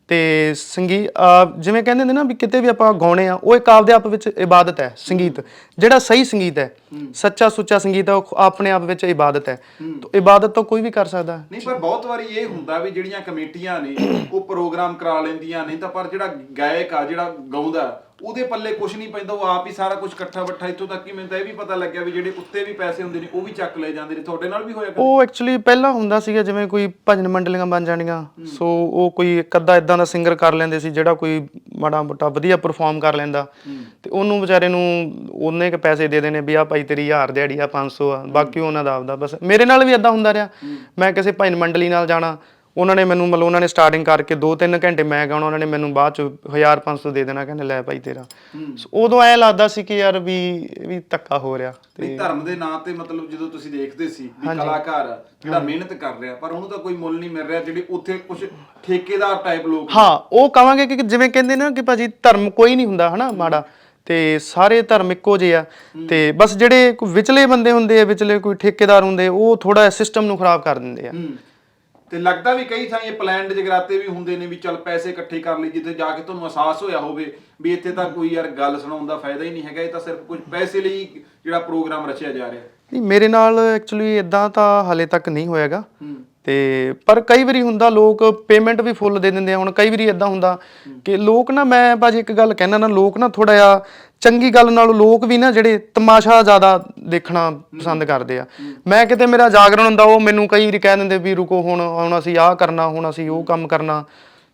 ਤੇ ਸੰਗੀਤ ਜਿਵੇਂ ਕਹਿੰਦੇ ਹੁੰਦੇ ਨਾ ਵੀ ਕਿਤੇ ਵੀ ਆਪਾਂ ਗਾਉਣੇ ਆ ਉਹ ਇੱਕ ਆਪਦੇ ਆਪ ਵਿੱਚ ਇਬਾਦਤ ਹੈ ਸੰਗੀਤ। ਜਿਹੜਾ ਸਹੀ ਸੰਗੀਤ ਹੈ ਸੱਚਾ ਸੁੱਚਾ ਸੰਗੀਤ ਹੈ ਉਹ ਆਪਣੇ ਆਪ ਵਿੱਚ ਇਬਾਦਤ ਹੈ। ਤਾਂ ਇਬਾਦਤ ਤਾਂ ਕੋਈ ਵੀ ਕਰ ਸਕਦਾ। ਨਹੀਂ ਪਰ ਬਹੁਤ ਵਾਰੀ ਇਹ ਹੁੰਦਾ ਵੀ ਜਿਹੜੀਆਂ ਕਮੇਟੀਆਂ ਨੇ ਉਹ ਪ੍ਰੋਗਰਾਮ ਕਰਾ ਲੈਂਦੀਆਂ ਨੇ ਤਾਂ ਪਰ ਜਿਹੜਾ ਗਾਇਕ ਆ ਜਿਹੜਾ ਗਾਉਂਦਾ ਉਹਦੇ ਪੱਲੇ ਕੁਝ ਨਹੀਂ ਪੈਂਦਾ ਉਹ ਆਪ ਹੀ ਸਾਰਾ ਕੁਝ ਇਕੱਠਾ ਬੱਠਾ ਇੱਥੋਂ ਤੱਕ ਕਿ ਮੈਨੂੰ ਤਾਂ ਇਹ ਵੀ ਪਤਾ ਲੱਗਿਆ ਵੀ ਜਿਹੜੇ ਉੱਤੇ ਵੀ ਪੈਸੇ ਹੁੰਦੇ ਨੇ ਉਹ ਵੀ ਚੱਕ ਲੈ ਜਾਂਦੇ ਨੇ ਤੁਹਾਡੇ ਨਾਲ ਵੀ ਹੋਇਆ ਕਦੇ? ਉਹ ਐਕਚੁਅਲੀ ਪਹਿਲਾਂ ਹੁੰਦਾ ਸੀਗਾ ਜਿਵੇਂ ਕੋਈ ਭਜਨ ਮੰਡਲੀਆਂ ਬਣ ਜਾਣੀਆਂ ਸੋ ਉਹ ਕੋਈ ਇੱਕ ਅੱਧਾ ਇਦਾਂ ਦਾ ਸਿੰਗਰ ਕਰ ਲੈਂਦੇ ਸੀ ਜਿਹੜਾ ਕੋਈ ਮਾੜਾ ਮੋਟਾ ਵਧੀਆ ਪਰਫਾਰਮ ਕਰ ਲੈਂਦਾ। ਤੇ ਉਹਨੂੰ ਵਿਚਾਰੇ ਨੂੰ ਉਹਨੇ ਕ ਪੈਸੇ ਦੇ ਦੇਣੇ ਵੀ ਆ ਭਾਈ ਤੇਰੀ 1000 ਦਿਹਾੜੀ ਆ 500 ਆ ਬਾਕੀ ਉਹਨਾਂ ਦਾ ਆਪਦਾ ਬਸ ਮੇਰੇ ਨਾਲ ਵੀ ਇਦਾਂ ਹੁੰਦਾ ਰਿਹਾ। ਮੈਂ ਕਿਸੇ ਭਜਨ ਮੰਡਲੀ ਨਾਲ ਜਾਣਾ ਉਹਨਾਂ ਨੇ ਮੈਨੂੰ ਮਤਲਬ ਉਹਨਾਂ ਨੇ ਸਟਾਰਟਿੰਗ ਕਰਕੇ 2-3 ਘੰਟੇ ਮੈਂ ਗਾਉਣਾ ਉਹਨਾਂ ਨੇ ਮੈਨੂੰ ਬਾਅਦ ਚ 1500 ਦੇ ਦੇਣਾ ਕਹਿੰਦੇ ਲੈ ਭਾਈ ਤੇਰਾ। ਸੋ ਉਦੋਂ ਐ ਲੱਗਦਾ ਸੀ ਕਿ ਯਾਰ ਵੀ ਵੀ ਧੱਕਾ ਹੋ ਰਿਹਾ ਨਹੀਂ ਧਰਮ ਦੇ ਨਾਂ ਤੇ ਮਤਲਬ ਜਦੋਂ ਤੁਸੀਂ ਦੇਖਦੇ ਸੀ ਵੀ ਕਲਾਕਾਰ ਜਿਹੜਾ ਮਿਹਨਤ ਕਰ ਰਿਹਾ ਪਰ ਉਹਨੂੰ ਤਾਂ ਕੋਈ ਮੁੱਲ ਨਹੀਂ ਮਿਲ ਰਿਹਾ ਜਿਹੜੇ ਉੱਥੇ ਕੁਝ ਠੇਕੇਦਾਰ ਟਾਈਪ ਲੋਕ। ਹਾਂ ਉਹ ਕਵਾਂਗੇ ਕਿ ਜਿਵੇਂ ਕਹਿੰਦੇ ਨਾ ਕਿ ਭਾਜੀ ਧਰਮ ਕੋਈ ਨਹੀਂ ਹੁੰਦਾ ਹਨਾ ਮਾੜਾ। ਤੇ ਸਾਰੇ ਧਰਮ ਇੱਕੋ ਜਿਹੇ ਆ। ਤੇ ਬਸ ਜਿਹੜੇ ਕੋਈ ਵਿਚਲੇ ਬੰਦੇ ਹੁੰਦੇ ਆ ਵਿਚਲੇ ਕੋਈ ਠੇਕੇਦਾਰ ਹੁੰਦੇ ਉਹ ਥੋੜਾ ਸਿਸਟਮ ਨੂੰ ਖਰਾਬ ਕਰ ਦਿੰਦੇ ਆ। ਤੇ ਲੱਗਦਾ ਵੀ ਕਈ ਥਾਂ ਇਹ ਪਲਾਨਡ ਜਗਰਾਤੇ ਵੀ ਹੁੰਦੇ ਨੇ ਵੀ ਚੱਲ ਪੈਸੇ ਇਕੱਠੇ ਕਰ ਲਈ ਜਿੱਥੇ ਜਾ ਕੇ ਤੁਹਾਨੂੰ ਅਹਿਸਾਸ ਹੋਇਆ ਹੋਵੇ ਵੀ ਇੱਥੇ ਤਾਂ ਕੋਈ ਯਾਰ ਗੱਲ ਸੁਣਾਉਣ ਦਾ ਫਾਇਦਾ ਹੀ ਨਹੀਂ ਹੈਗਾ ਇਹ ਤਾਂ ਸਿਰਫ ਕੁਝ ਪੈਸੇ ਲਈ ਜਿਹੜਾ ਪ੍ਰੋਗਰਾਮ ਰਚਿਆ ਜਾ ਰਿਹਾ। ਨਹੀਂ ਮੇਰੇ ਨਾਲ ਐਕਚੁਅਲੀ ਇਦਾਂ ਤਾਂ ਹਲੇ ਤੱਕ ਨਹੀਂ ਹੋਇਆਗਾ। ਤੇ ਪਰ ਕਈ ਵਾਰੀ ਹੁੰਦਾ ਲੋਕ ਪੇਮੈਂਟ ਵੀ ਫੁੱਲ ਦੇ ਦਿੰਦੇ ਆ। ਹੁਣ ਕਈ ਵਾਰੀ ਇਦਾਂ ਹੁੰਦਾ ਕਿ ਲੋਕ ਨਾ, ਮੈਂ ਭਾਜੀ ਇੱਕ ਗੱਲ ਕਹਿਣਾ ਨਾ, ਲੋਕ ਨਾ ਥੋੜਾ ਜਿਹਾ ਚੰਗੀ ਗੱਲ ਨਾਲੋਂ ਲੋਕ ਵੀ ਨਾ ਜਿਹੜੇ ਤਮਾਸ਼ਾ ਜ਼ਿਆਦਾ ਦੇਖਣਾ ਪਸੰਦ ਕਰਦੇ ਆ। ਮੈਂ ਕਿਤੇ ਮੇਰਾ ਜਾਗਰਣ ਹੁੰਦਾ, ਉਹ ਮੈਨੂੰ ਕਈ ਵਾਰੀ ਕਹਿ ਦਿੰਦੇ ਵੀ ਰੁਕੋ, ਹੁਣ ਹੁਣ ਅਸੀਂ ਆਹ ਕਰਨਾ, ਹੁਣ ਅਸੀਂ ਉਹ ਕੰਮ ਕਰਨਾ।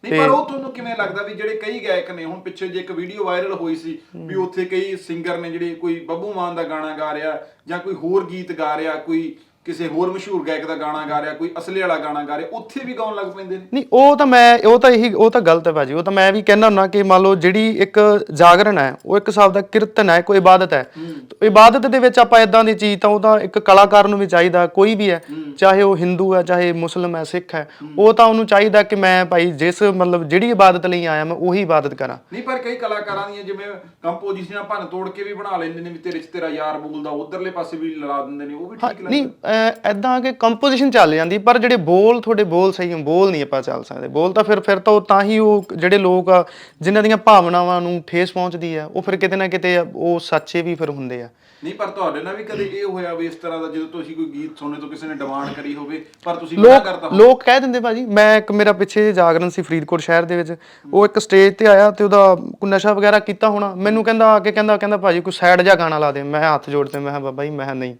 ਨਹੀਂ, ਪਰ ਉਹ ਤੁਹਾਨੂੰ ਕਿਵੇਂ ਲੱਗਦਾ ਵੀ ਜਿਹੜੇ ਕਈ ਗਾਇਕ ਨੇ, ਹੁਣ ਪਿੱਛੇ ਜੇ ਇੱਕ ਵੀਡੀਓ ਵਾਇਰਲ ਹੋਈ ਸੀ ਵੀ ਉੱਥੇ ਕਈ ਸਿੰਗਰ ਨੇ ਜਿਹੜੇ ਕੋਈ ਬੱਬੂ ਮਾਨ ਦਾ ਗਾਣਾ ਗਾ ਰਿਹਾ ਜਾਂ ਕੋਈ ਹੋਰ ਗੀਤ ਗਾ ਰਿਹਾ, ਕੋਈ ਕਿਸੇ ਹੋਰ ਮਸ਼ਹੂਰ ਗਾਇਕ ਦਾ ਗਾਣਾ ਗਾ ਰਿਹਾ ਕੋਈ ਅਸਲੀ ਵਾਲਾ ਗਾਣਾ ਗਾ ਰਿਹਾ ਉੱਥੇ ਵੀ ਗਾਉਣ ਲੱਗ ਪੈਂਦੇ ਨੇ। ਨਹੀਂ ਉਹ ਤਾਂ ਮੈਂ ਉਹ ਤਾਂ ਇਹੀ ਉਹ ਤਾਂ ਗਲਤ ਹੈ ਭਾਜੀ ਉਹ ਤਾਂ ਮੈਂ ਵੀ ਕਹਿੰਦਾ ਹੁੰਨਾ ਕਿ ਮੰਨ ਲਓ ਜਿਹੜੀ ਇੱਕ ਜਾਗਰਣ ਹੈ ਉਹ ਇੱਕ ਹਿਸਾਬ ਦਾ ਕੀਰਤਨ ਹੈ ਕੋਈ ਇਬਾਦਤ ਹੈ। ਤਾਂ ਇਬਾਦਤ ਦੇ ਵਿੱਚ ਆਪਾਂ ਇਦਾਂ ਦੀ ਚੀਜ਼ ਤਾਂ ਉਹ ਤਾਂ ਇੱਕ ਕਲਾਕਾਰ ਨੂੰ ਵੀ ਚਾਹੀਦਾ ਕੋਈ ਵੀ ਹੈ ਚਾਹੇ ਉਹ ਹਿੰਦੂ ਹੈ ਚਾਹੇ ਮੁਸਲਮ ਹੈ ਸਿੱਖ ਹੈ ਉਹ ਤਾਂ ਉਹਨੂੰ ਚਾਹੀਦਾ ਕਿ ਮੈਂ ਭਾਈ ਜਿਸ ਮਤਲਬ ਜਿਹੜੀ ਇਬਾਦਤ ਲਈ ਆਇਆ ਮੈਂ ਉਹੀ ਇਬਾਦਤ ਕਰਾਂ। ਨਹੀਂ ਪਰ ਕਈ ਕਲਾਕਾਰਾਂ ਦੀਆਂ ਜਿਵੇਂ ਕੰਪੋਜੀਸ਼ਨਾਂ ਭੰਨ ਤੋੜ ਕੇ ਵੀ ਬਣਾ ਲੈਂਦੇ ਨੇ ਵੀ ਤੇਰੇ ਚ ਤੇਰਾ ਯਾਰ ਬੋਲਦਾ ਉਧਰਲੇ ਪਾਸੇ ਵੀ ਲਾ ਦਿੰਦੇ ਨੇ ਉਹ ਵੀ ਠੀਕ ਲੱਗਦਾ। ਨਹੀਂ ਐਦਾਂ ਕਿ ਕੰਪੋਜੀਸ਼ਨ ਚੱਲ ਜਾਂਦੀ ਪਰ ਜਿਹੜੇ ਬੋਲ ਤੁਹਾਡੇ ਬੋਲ ਸਹੀ ਬੋਲ ਨਹੀਂ ਆਪਾਂ ਚੱਲ ਸਕਦੇ। ਬੋਲ ਤਾਂ ਫਿਰ ਫਿਰ ਤਾਂ ਉਹ ਤਾਂ ਹੀ ਉਹ ਜਿਹੜੇ ਲੋਕ ਆ ਜਿਨ੍ਹਾਂ ਦੀਆਂ ਭਾਵਨਾਵਾਂ ਨੂੰ ਠੇਸ ਪਹੁੰਚਦੀ ਆ ਉਹ ਫਿਰ ਕਿਤੇ ਨਾ ਕਿਤੇ ਉਹ ਸੱਚੇ ਵੀ ਫਿਰ ਹੁੰਦੇ ਆ। ਨਹੀਂ ਪਰ ਤੁਹਾਡੇ ਨਾਲ ਵੀ ਕਦੇ ਇਹ ਹੋਇਆ ਵੀ ਇਸ ਤਰ੍ਹਾਂ ਦਾ ਜਦੋਂ ਤੁਸੀਂ ਕੋਈ ਗੀਤ ਸੁਣਨੇ ਤੋਂ ਕਿਸੇ ਨੇ ਡਿਮਾਂਡ ਕਰੀ ਹੋਵੇ ਪਰ ਤੁਸੀਂ ਮਨਾ ਕਰਤਾ ਹੋਵੇ। ਲੋਕ ਕਹਿ ਦਿੰਦੇ ਭਾਜੀ ਮੈਂ ਇੱਕ ਮੇਰਾ ਪਿੱਛੇ ਜਿਹੇ ਜਾਗਰਣ ਸੀ ਫਰੀਦਕੋਟ ਸ਼ਹਿਰ ਦੇ ਵਿੱਚ ਉਹ ਇੱਕ ਸਟੇਜ ਤੇ ਆਇਆ ਤੇ ਉਹਦਾ ਕੋਈ ਨਸ਼ਾ ਵਗੈਰਾ ਕੀਤਾ ਹੋਣਾ ਮੈਨੂੰ ਕਹਿੰਦਾ ਆ ਕੇ ਕਹਿੰਦਾ ਕਹਿੰਦਾ ਭਾਜੀ ਕੋਈ ਸੈਡ ਜਿਹਾ ਗਾਣਾ ਲਾ ਦੇ ਮੈਂ ਹੱਥ ਜੋੜ ਤੇ ਮੈਂ ਕਿਹਾ ਬਾਬਾ ਜੀ ਮੈਂ ਨਹੀਂ। ਹੂੰ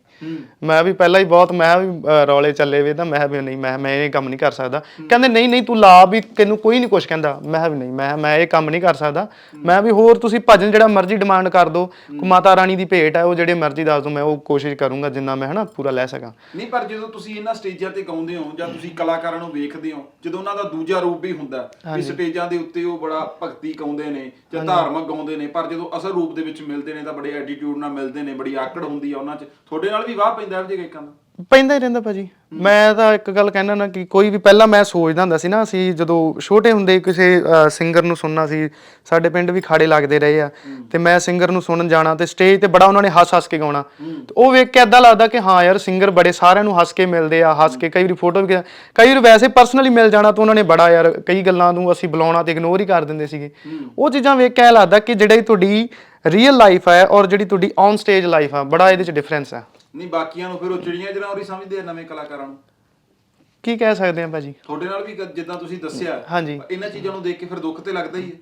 ਮੈਂ ਵੀ ਪਹਿਲਾਂ ਹੀ ਬਹੁਤ ਮੈਂ ਵੀ ਅਹ, ਰੌਲੇ ਚੱਲੇ ਵੇ ਤਾਂ ਮੈਂ ਵੀ ਨਹੀਂ ਮੈਂ ਮੈਂ ਇਹ ਕੰਮ ਨਹੀਂ ਕਰ ਸਕਦਾ। ਕਹਿੰਦੇ ਨਹੀਂ ਨਹੀਂ ਤੂੰ ਲਾ ਵੀ ਤੈਨੂੰ ਕੋਈ ਨਹੀਂ ਕੁਝ ਕਹਿੰਦਾ। ਮੈਂ ਵੀ ਨਹੀਂ ਮੈਂ ਮੈਂ ਇਹ ਕੰਮ ਨਹੀਂ ਕਰ ਸਕਦਾ। ਮੈਂ ਵੀ ਹੋਰ ਤੁਸੀਂ ਭਜਨ ਜਿਹੜਾ ਮਰਜ਼ੀ ਡਿਮਾਂਡ ਕਰ ਦੋ ਕੋ ਮਾਤਾ ਰਾਣੀ ਦੀ ਭੇਟ ਹੈ ਉਹ ਜਿਹੜੇ ਮਰਜ਼ੀ ਦੱਸ ਦੋ ਮੈਂ ਉਹ ਕੋਸ਼ਿਸ਼ ਕਰੂੰਗਾ ਜਿੰਨਾ ਮੈਂ ਹਨਾ ਪੂਰਾ ਲੈ ਸਕਾਂ। ਨਹੀਂ ਪਰ ਜਦੋਂ ਤੁਸੀਂ ਇਹਨਾਂ ਸਟੇਜਾਂ ਤੇ ਗਾਉਂਦੇ ਹੋ ਜਾਂ ਤੁਸੀਂ ਕਲਾਕਾਰਾਂ ਨੂੰ ਵੇਖਦੇ ਹੋ ਜਦੋਂ ਉਹਨਾਂ ਦਾ ਦੂਜਾ ਰੂਪ ਵੀ ਹੁੰਦਾ ਵੀ ਸਟੇਜਾਂ ਦੇ ਉੱਤੇ ਉਹ ਬੜਾ ਭਗਤੀ ਗਾਉਂਦੇ ਨੇ ਜਾਂ ਧਾਰਮਿਕ ਗਾਉਂਦੇ ਨੇ ਪਰ ਜਦੋਂ ਅਸਲ ਰੂਪ ਦੇ ਵਿੱਚ ਮਿਲਦੇ ਨੇ ਤਾਂ ਬੜੇ ਐਟੀਟਿਊਡ ਨਾਲ ਮਿਲਦੇ ਨੇ ਬੜੀ ਆਕੜ ਹੁੰਦੀ ਆ ਉਹਨਾਂ 'ਚ। ਤੁਹਾਡੇ ਨਾਲ ਵੀ ਵਾਹ ਪੈਂਦਾ ਜਿਹੇ ਗਾਇਕਾਂ ਦਾ। ਪੈਂਦਾ ਹੀ ਰਹਿੰਦਾ ਭਾਜੀ। ਮੈਂ ਤਾਂ ਇੱਕ ਗੱਲ ਕਹਿਣਾ ਨਾ ਕਿ ਕੋਈ ਵੀ ਪਹਿਲਾਂ ਮੈਂ ਸੋਚਦਾ ਹੁੰਦਾ ਸੀ ਨਾ ਅਸੀਂ ਜਦੋਂ ਛੋਟੇ ਹੁੰਦੇ ਕਿਸੇ ਸਿੰਗਰ ਨੂੰ ਸੁਣਨਾ ਸੀ ਸਾਡੇ ਪਿੰਡ ਵੀ ਖਾੜੇ ਲੱਗਦੇ ਰਹੇ ਆ। ਤੇ ਮੈਂ ਸਿੰਗਰ ਨੂੰ ਸੁਣਨ ਜਾਣਾ ਤੇ ਸਟੇਜ ਤੇ ਬੜਾ ਉਹਨਾਂ ਨੇ ਹੱਸ ਹੱਸ ਕੇ ਗਾਉਣਾ। ਤੇ ਉਹ ਵੇਖ ਕੇ ਏਦਾਂ ਲੱਗਦਾ ਕਿ ਹਾਂ ਯਾਰ ਸਿੰਗਰ ਬੜੇ ਸਾਰਿਆਂ ਨੂੰ ਹੱਸ ਕੇ ਮਿਲਦੇ ਆ ਹੱਸ ਕੇ ਕਈ ਵਾਰੀ ਫੋਟੋ ਵੀ ਕਈ ਵਾਰੀ ਵੈਸੇ ਪਰਸਨਲੀ ਮਿਲ ਜਾਣਾ ਤਾਂ ਉਹਨਾਂ ਨੇ ਬੜਾ ਯਾਰ ਕਈ ਗੱਲਾਂ ਨੂੰ ਅਸੀਂ ਬੁਲਾਉਣਾ ਤੇ ਇਗਨੋਰ ਹੀ ਕਰ ਦਿੰਦੇ ਸੀਗੇ। ਉਹ ਚੀਜ਼ਾਂ ਵੇਖ ਕੇ ਐਂ ਲੱਗਦਾ ਕਿ ਜਿਹੜੀ ਤੁਹਾਡੀ ਰੀਅਲ ਲਾਈਫ ਹੈ ਔਰ ਜਿਹੜੀ ਤੁਹਾਡੀ ਔਨ ਸਟੇਜ ਲਾਈਫ ਆ ਬੜਾ ਇਹਦੇ ਚ ਡਿਫਰੈਂਸ ਹੈ ਨਹੀਂ ਬਾਕੀਆਂ ਨੂੰ ਫਿਰ ਉਹ ਚਿੜੀਆਂ ਹੀ ਸਮਝਦੇ ਆ ਨਵੇਂ ਕਲਾਕਾਰਾਂ ਨੂੰ। ਕੀ ਕਹਿ ਸਕਦੇ ਆ ਭਾਜੀ? ਤੁਹਾਡੇ ਨਾਲ ਵੀ ਕ- ਜਿੱਦਾਂ ਤੁਸੀਂ ਦੱਸਿਆ ਹਾਂਜੀ। ਇਹਨਾਂ ਚੀਜ਼ਾਂ ਨੂੰ ਦੇਖ ਕੇ ਫਿਰ ਦੁੱਖ ਤੇ ਲੱਗਦਾ ਹੀ ਹੈ।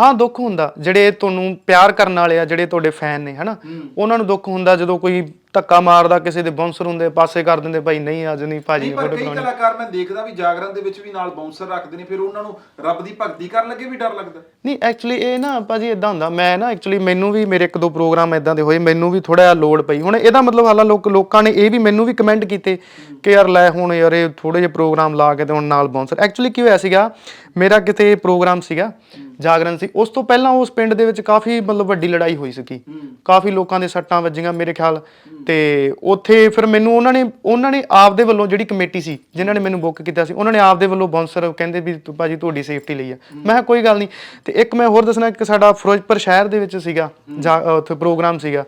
ਹਾਂ ਦੁੱਖ ਹੁੰਦਾ। ਜਿਹੜੇ ਤੁਹਾਨੂੰ ਪਿਆਰ ਕਰਨ ਵਾਲੇ ਆ ਜਿਹੜੇ ਤੁਹਾਡੇ ਫੈਨ ਨੇ ਹਨਾ? ਉਹਨਾਂ ਨੂੰ ਦੁੱਖ ਹੁੰਦਾ ਜਦੋਂ ਕੋਈ ਧੱਕਾ ਮਾਰਦਾ ਕਿਸੇ ਦੇ ਬਾਉਂਸਰ ਹੁੰਦੇ ਪਾਸੇ ਕਰ ਦਿੰਦੇ ਭਾਈ ਨਹੀਂ ਅੱਜ ਨਹੀਂ ਭਾਜੀ ਨਹੀਂ ਨੇ ਪਰ ਫੋਟੋ ਕਈ ਕਰਾਉਣੀ ਕਲਾਕਾਰ ਮੈਂ ਦੇਖਦਾ ਵੀ ਜਾਗਰਣ ਦੇ ਵਿੱਚ ਵੀ ਨਾਲ ਬਾਉਂਸਰ ਰੱਖਦੇ ਨੇ ਫਿਰ ਉਹਨਾਂ ਨੂੰ ਰੱਬ ਦੀ ਭਗਤੀ ਕਰਨ ਲੱਗੇ ਵੀ ਡਰ ਲੱਗਦਾ। ਨਹੀਂ ਐਕਚੁਅਲੀ ਇਹ ਨਾ ਭਾਜੀ ਇਦਾਂ ਹੁੰਦਾ ਮੈਂ ਨਾ ਐਕਚੁਅਲੀ ਮੈਨੂੰ ਵੀ ਮੇਰੇ ਇੱਕ ਦੋ ਪ੍ਰੋਗਰਾਮ ਇਦਾਂ ਦੇ ਹੋਏ ਮੈਨੂੰ ਵੀ ਥੋੜਾ ਜਿਹਾ ਲੋਡ ਪਈ। ਹੁਣ ਇਹਦਾ ਮਤਲਬ ਹਾਲਾ ਲੋਕ ਲੋਕਾਂ ਨੇ ਇਹ ਵੀ ਮੈਨੂੰ ਵੀ ਕਮੈਂਟ ਕੀਤੇ ਕਿ ਯਾਰ ਲੈ ਹੁਣ ਯਾਰ ਇਹ ਥੋੜੇ ਜਿਹੇ ਪ੍ਰੋਗਰਾਮ ਲਾ ਕੇ ਤੇ ਹੁਣ ਨਾਲ ਬਾਉਂਸਰ ਐਕਚੁਅਲੀ ਕੀ ਹੋਇਆ ਸੀਗਾ ਮੇਰਾ ਕਿਤੇ ਪ੍ਰੋਗਰਾਮ ਸੀਗਾ ਜਾਗਰਣ ਸੀ। ਉਸ ਤੋਂ ਪਹਿਲਾਂ ਉਸ ਪਿੰਡ ਦੇ ਵਿੱਚ ਕਾਫੀ ਮਤਲਬ ਵੱਡੀ ਲੜਾਈ ਹੋਈ ਸੀਗੀ। ਕਾਫੀ ਲੋਕਾਂ ਦੇ ਸੱਟਾਂ ਵੱਜੀਆਂ ਮੇਰੇ ਖਿਆਲ। ਤੇ ਉੱਥੇ ਫਿਰ ਮੈਨੂੰ ਉਹਨਾਂ ਨੇ ਉਹਨਾਂ ਨੇ ਆਪਦੇ ਵੱਲੋਂ ਜਿਹੜੀ ਕਮੇਟੀ ਸੀ ਜਿਨ੍ਹਾਂ ਨੇ ਮੈਨੂੰ ਬੁੱਕ ਕੀਤਾ ਸੀ ਉਹਨਾਂ ਨੇ ਆਪਦੇ ਵੱਲੋਂ ਬਾਉਂਸਰ ਕਹਿੰਦੇ ਵੀ ਤੂੰ ਭਾਜੀ ਤੁਹਾਡੀ ਸੇਫਟੀ ਲਈ ਆ। ਮੈਂ ਕਿਹਾ ਕੋਈ ਗੱਲ ਨਹੀਂ। ਤੇ ਇੱਕ ਮੈਂ ਹੋਰ ਦੱਸਣਾ ਕਿ ਸਾਡਾ ਫਿਰੋਜ਼ਪੁਰ ਸ਼ਹਿਰ ਦੇ ਵਿੱਚ ਸੀਗਾ ਜਾ- ਉੱਥੇ ਪ੍ਰੋਗਰਾਮ ਸੀਗਾ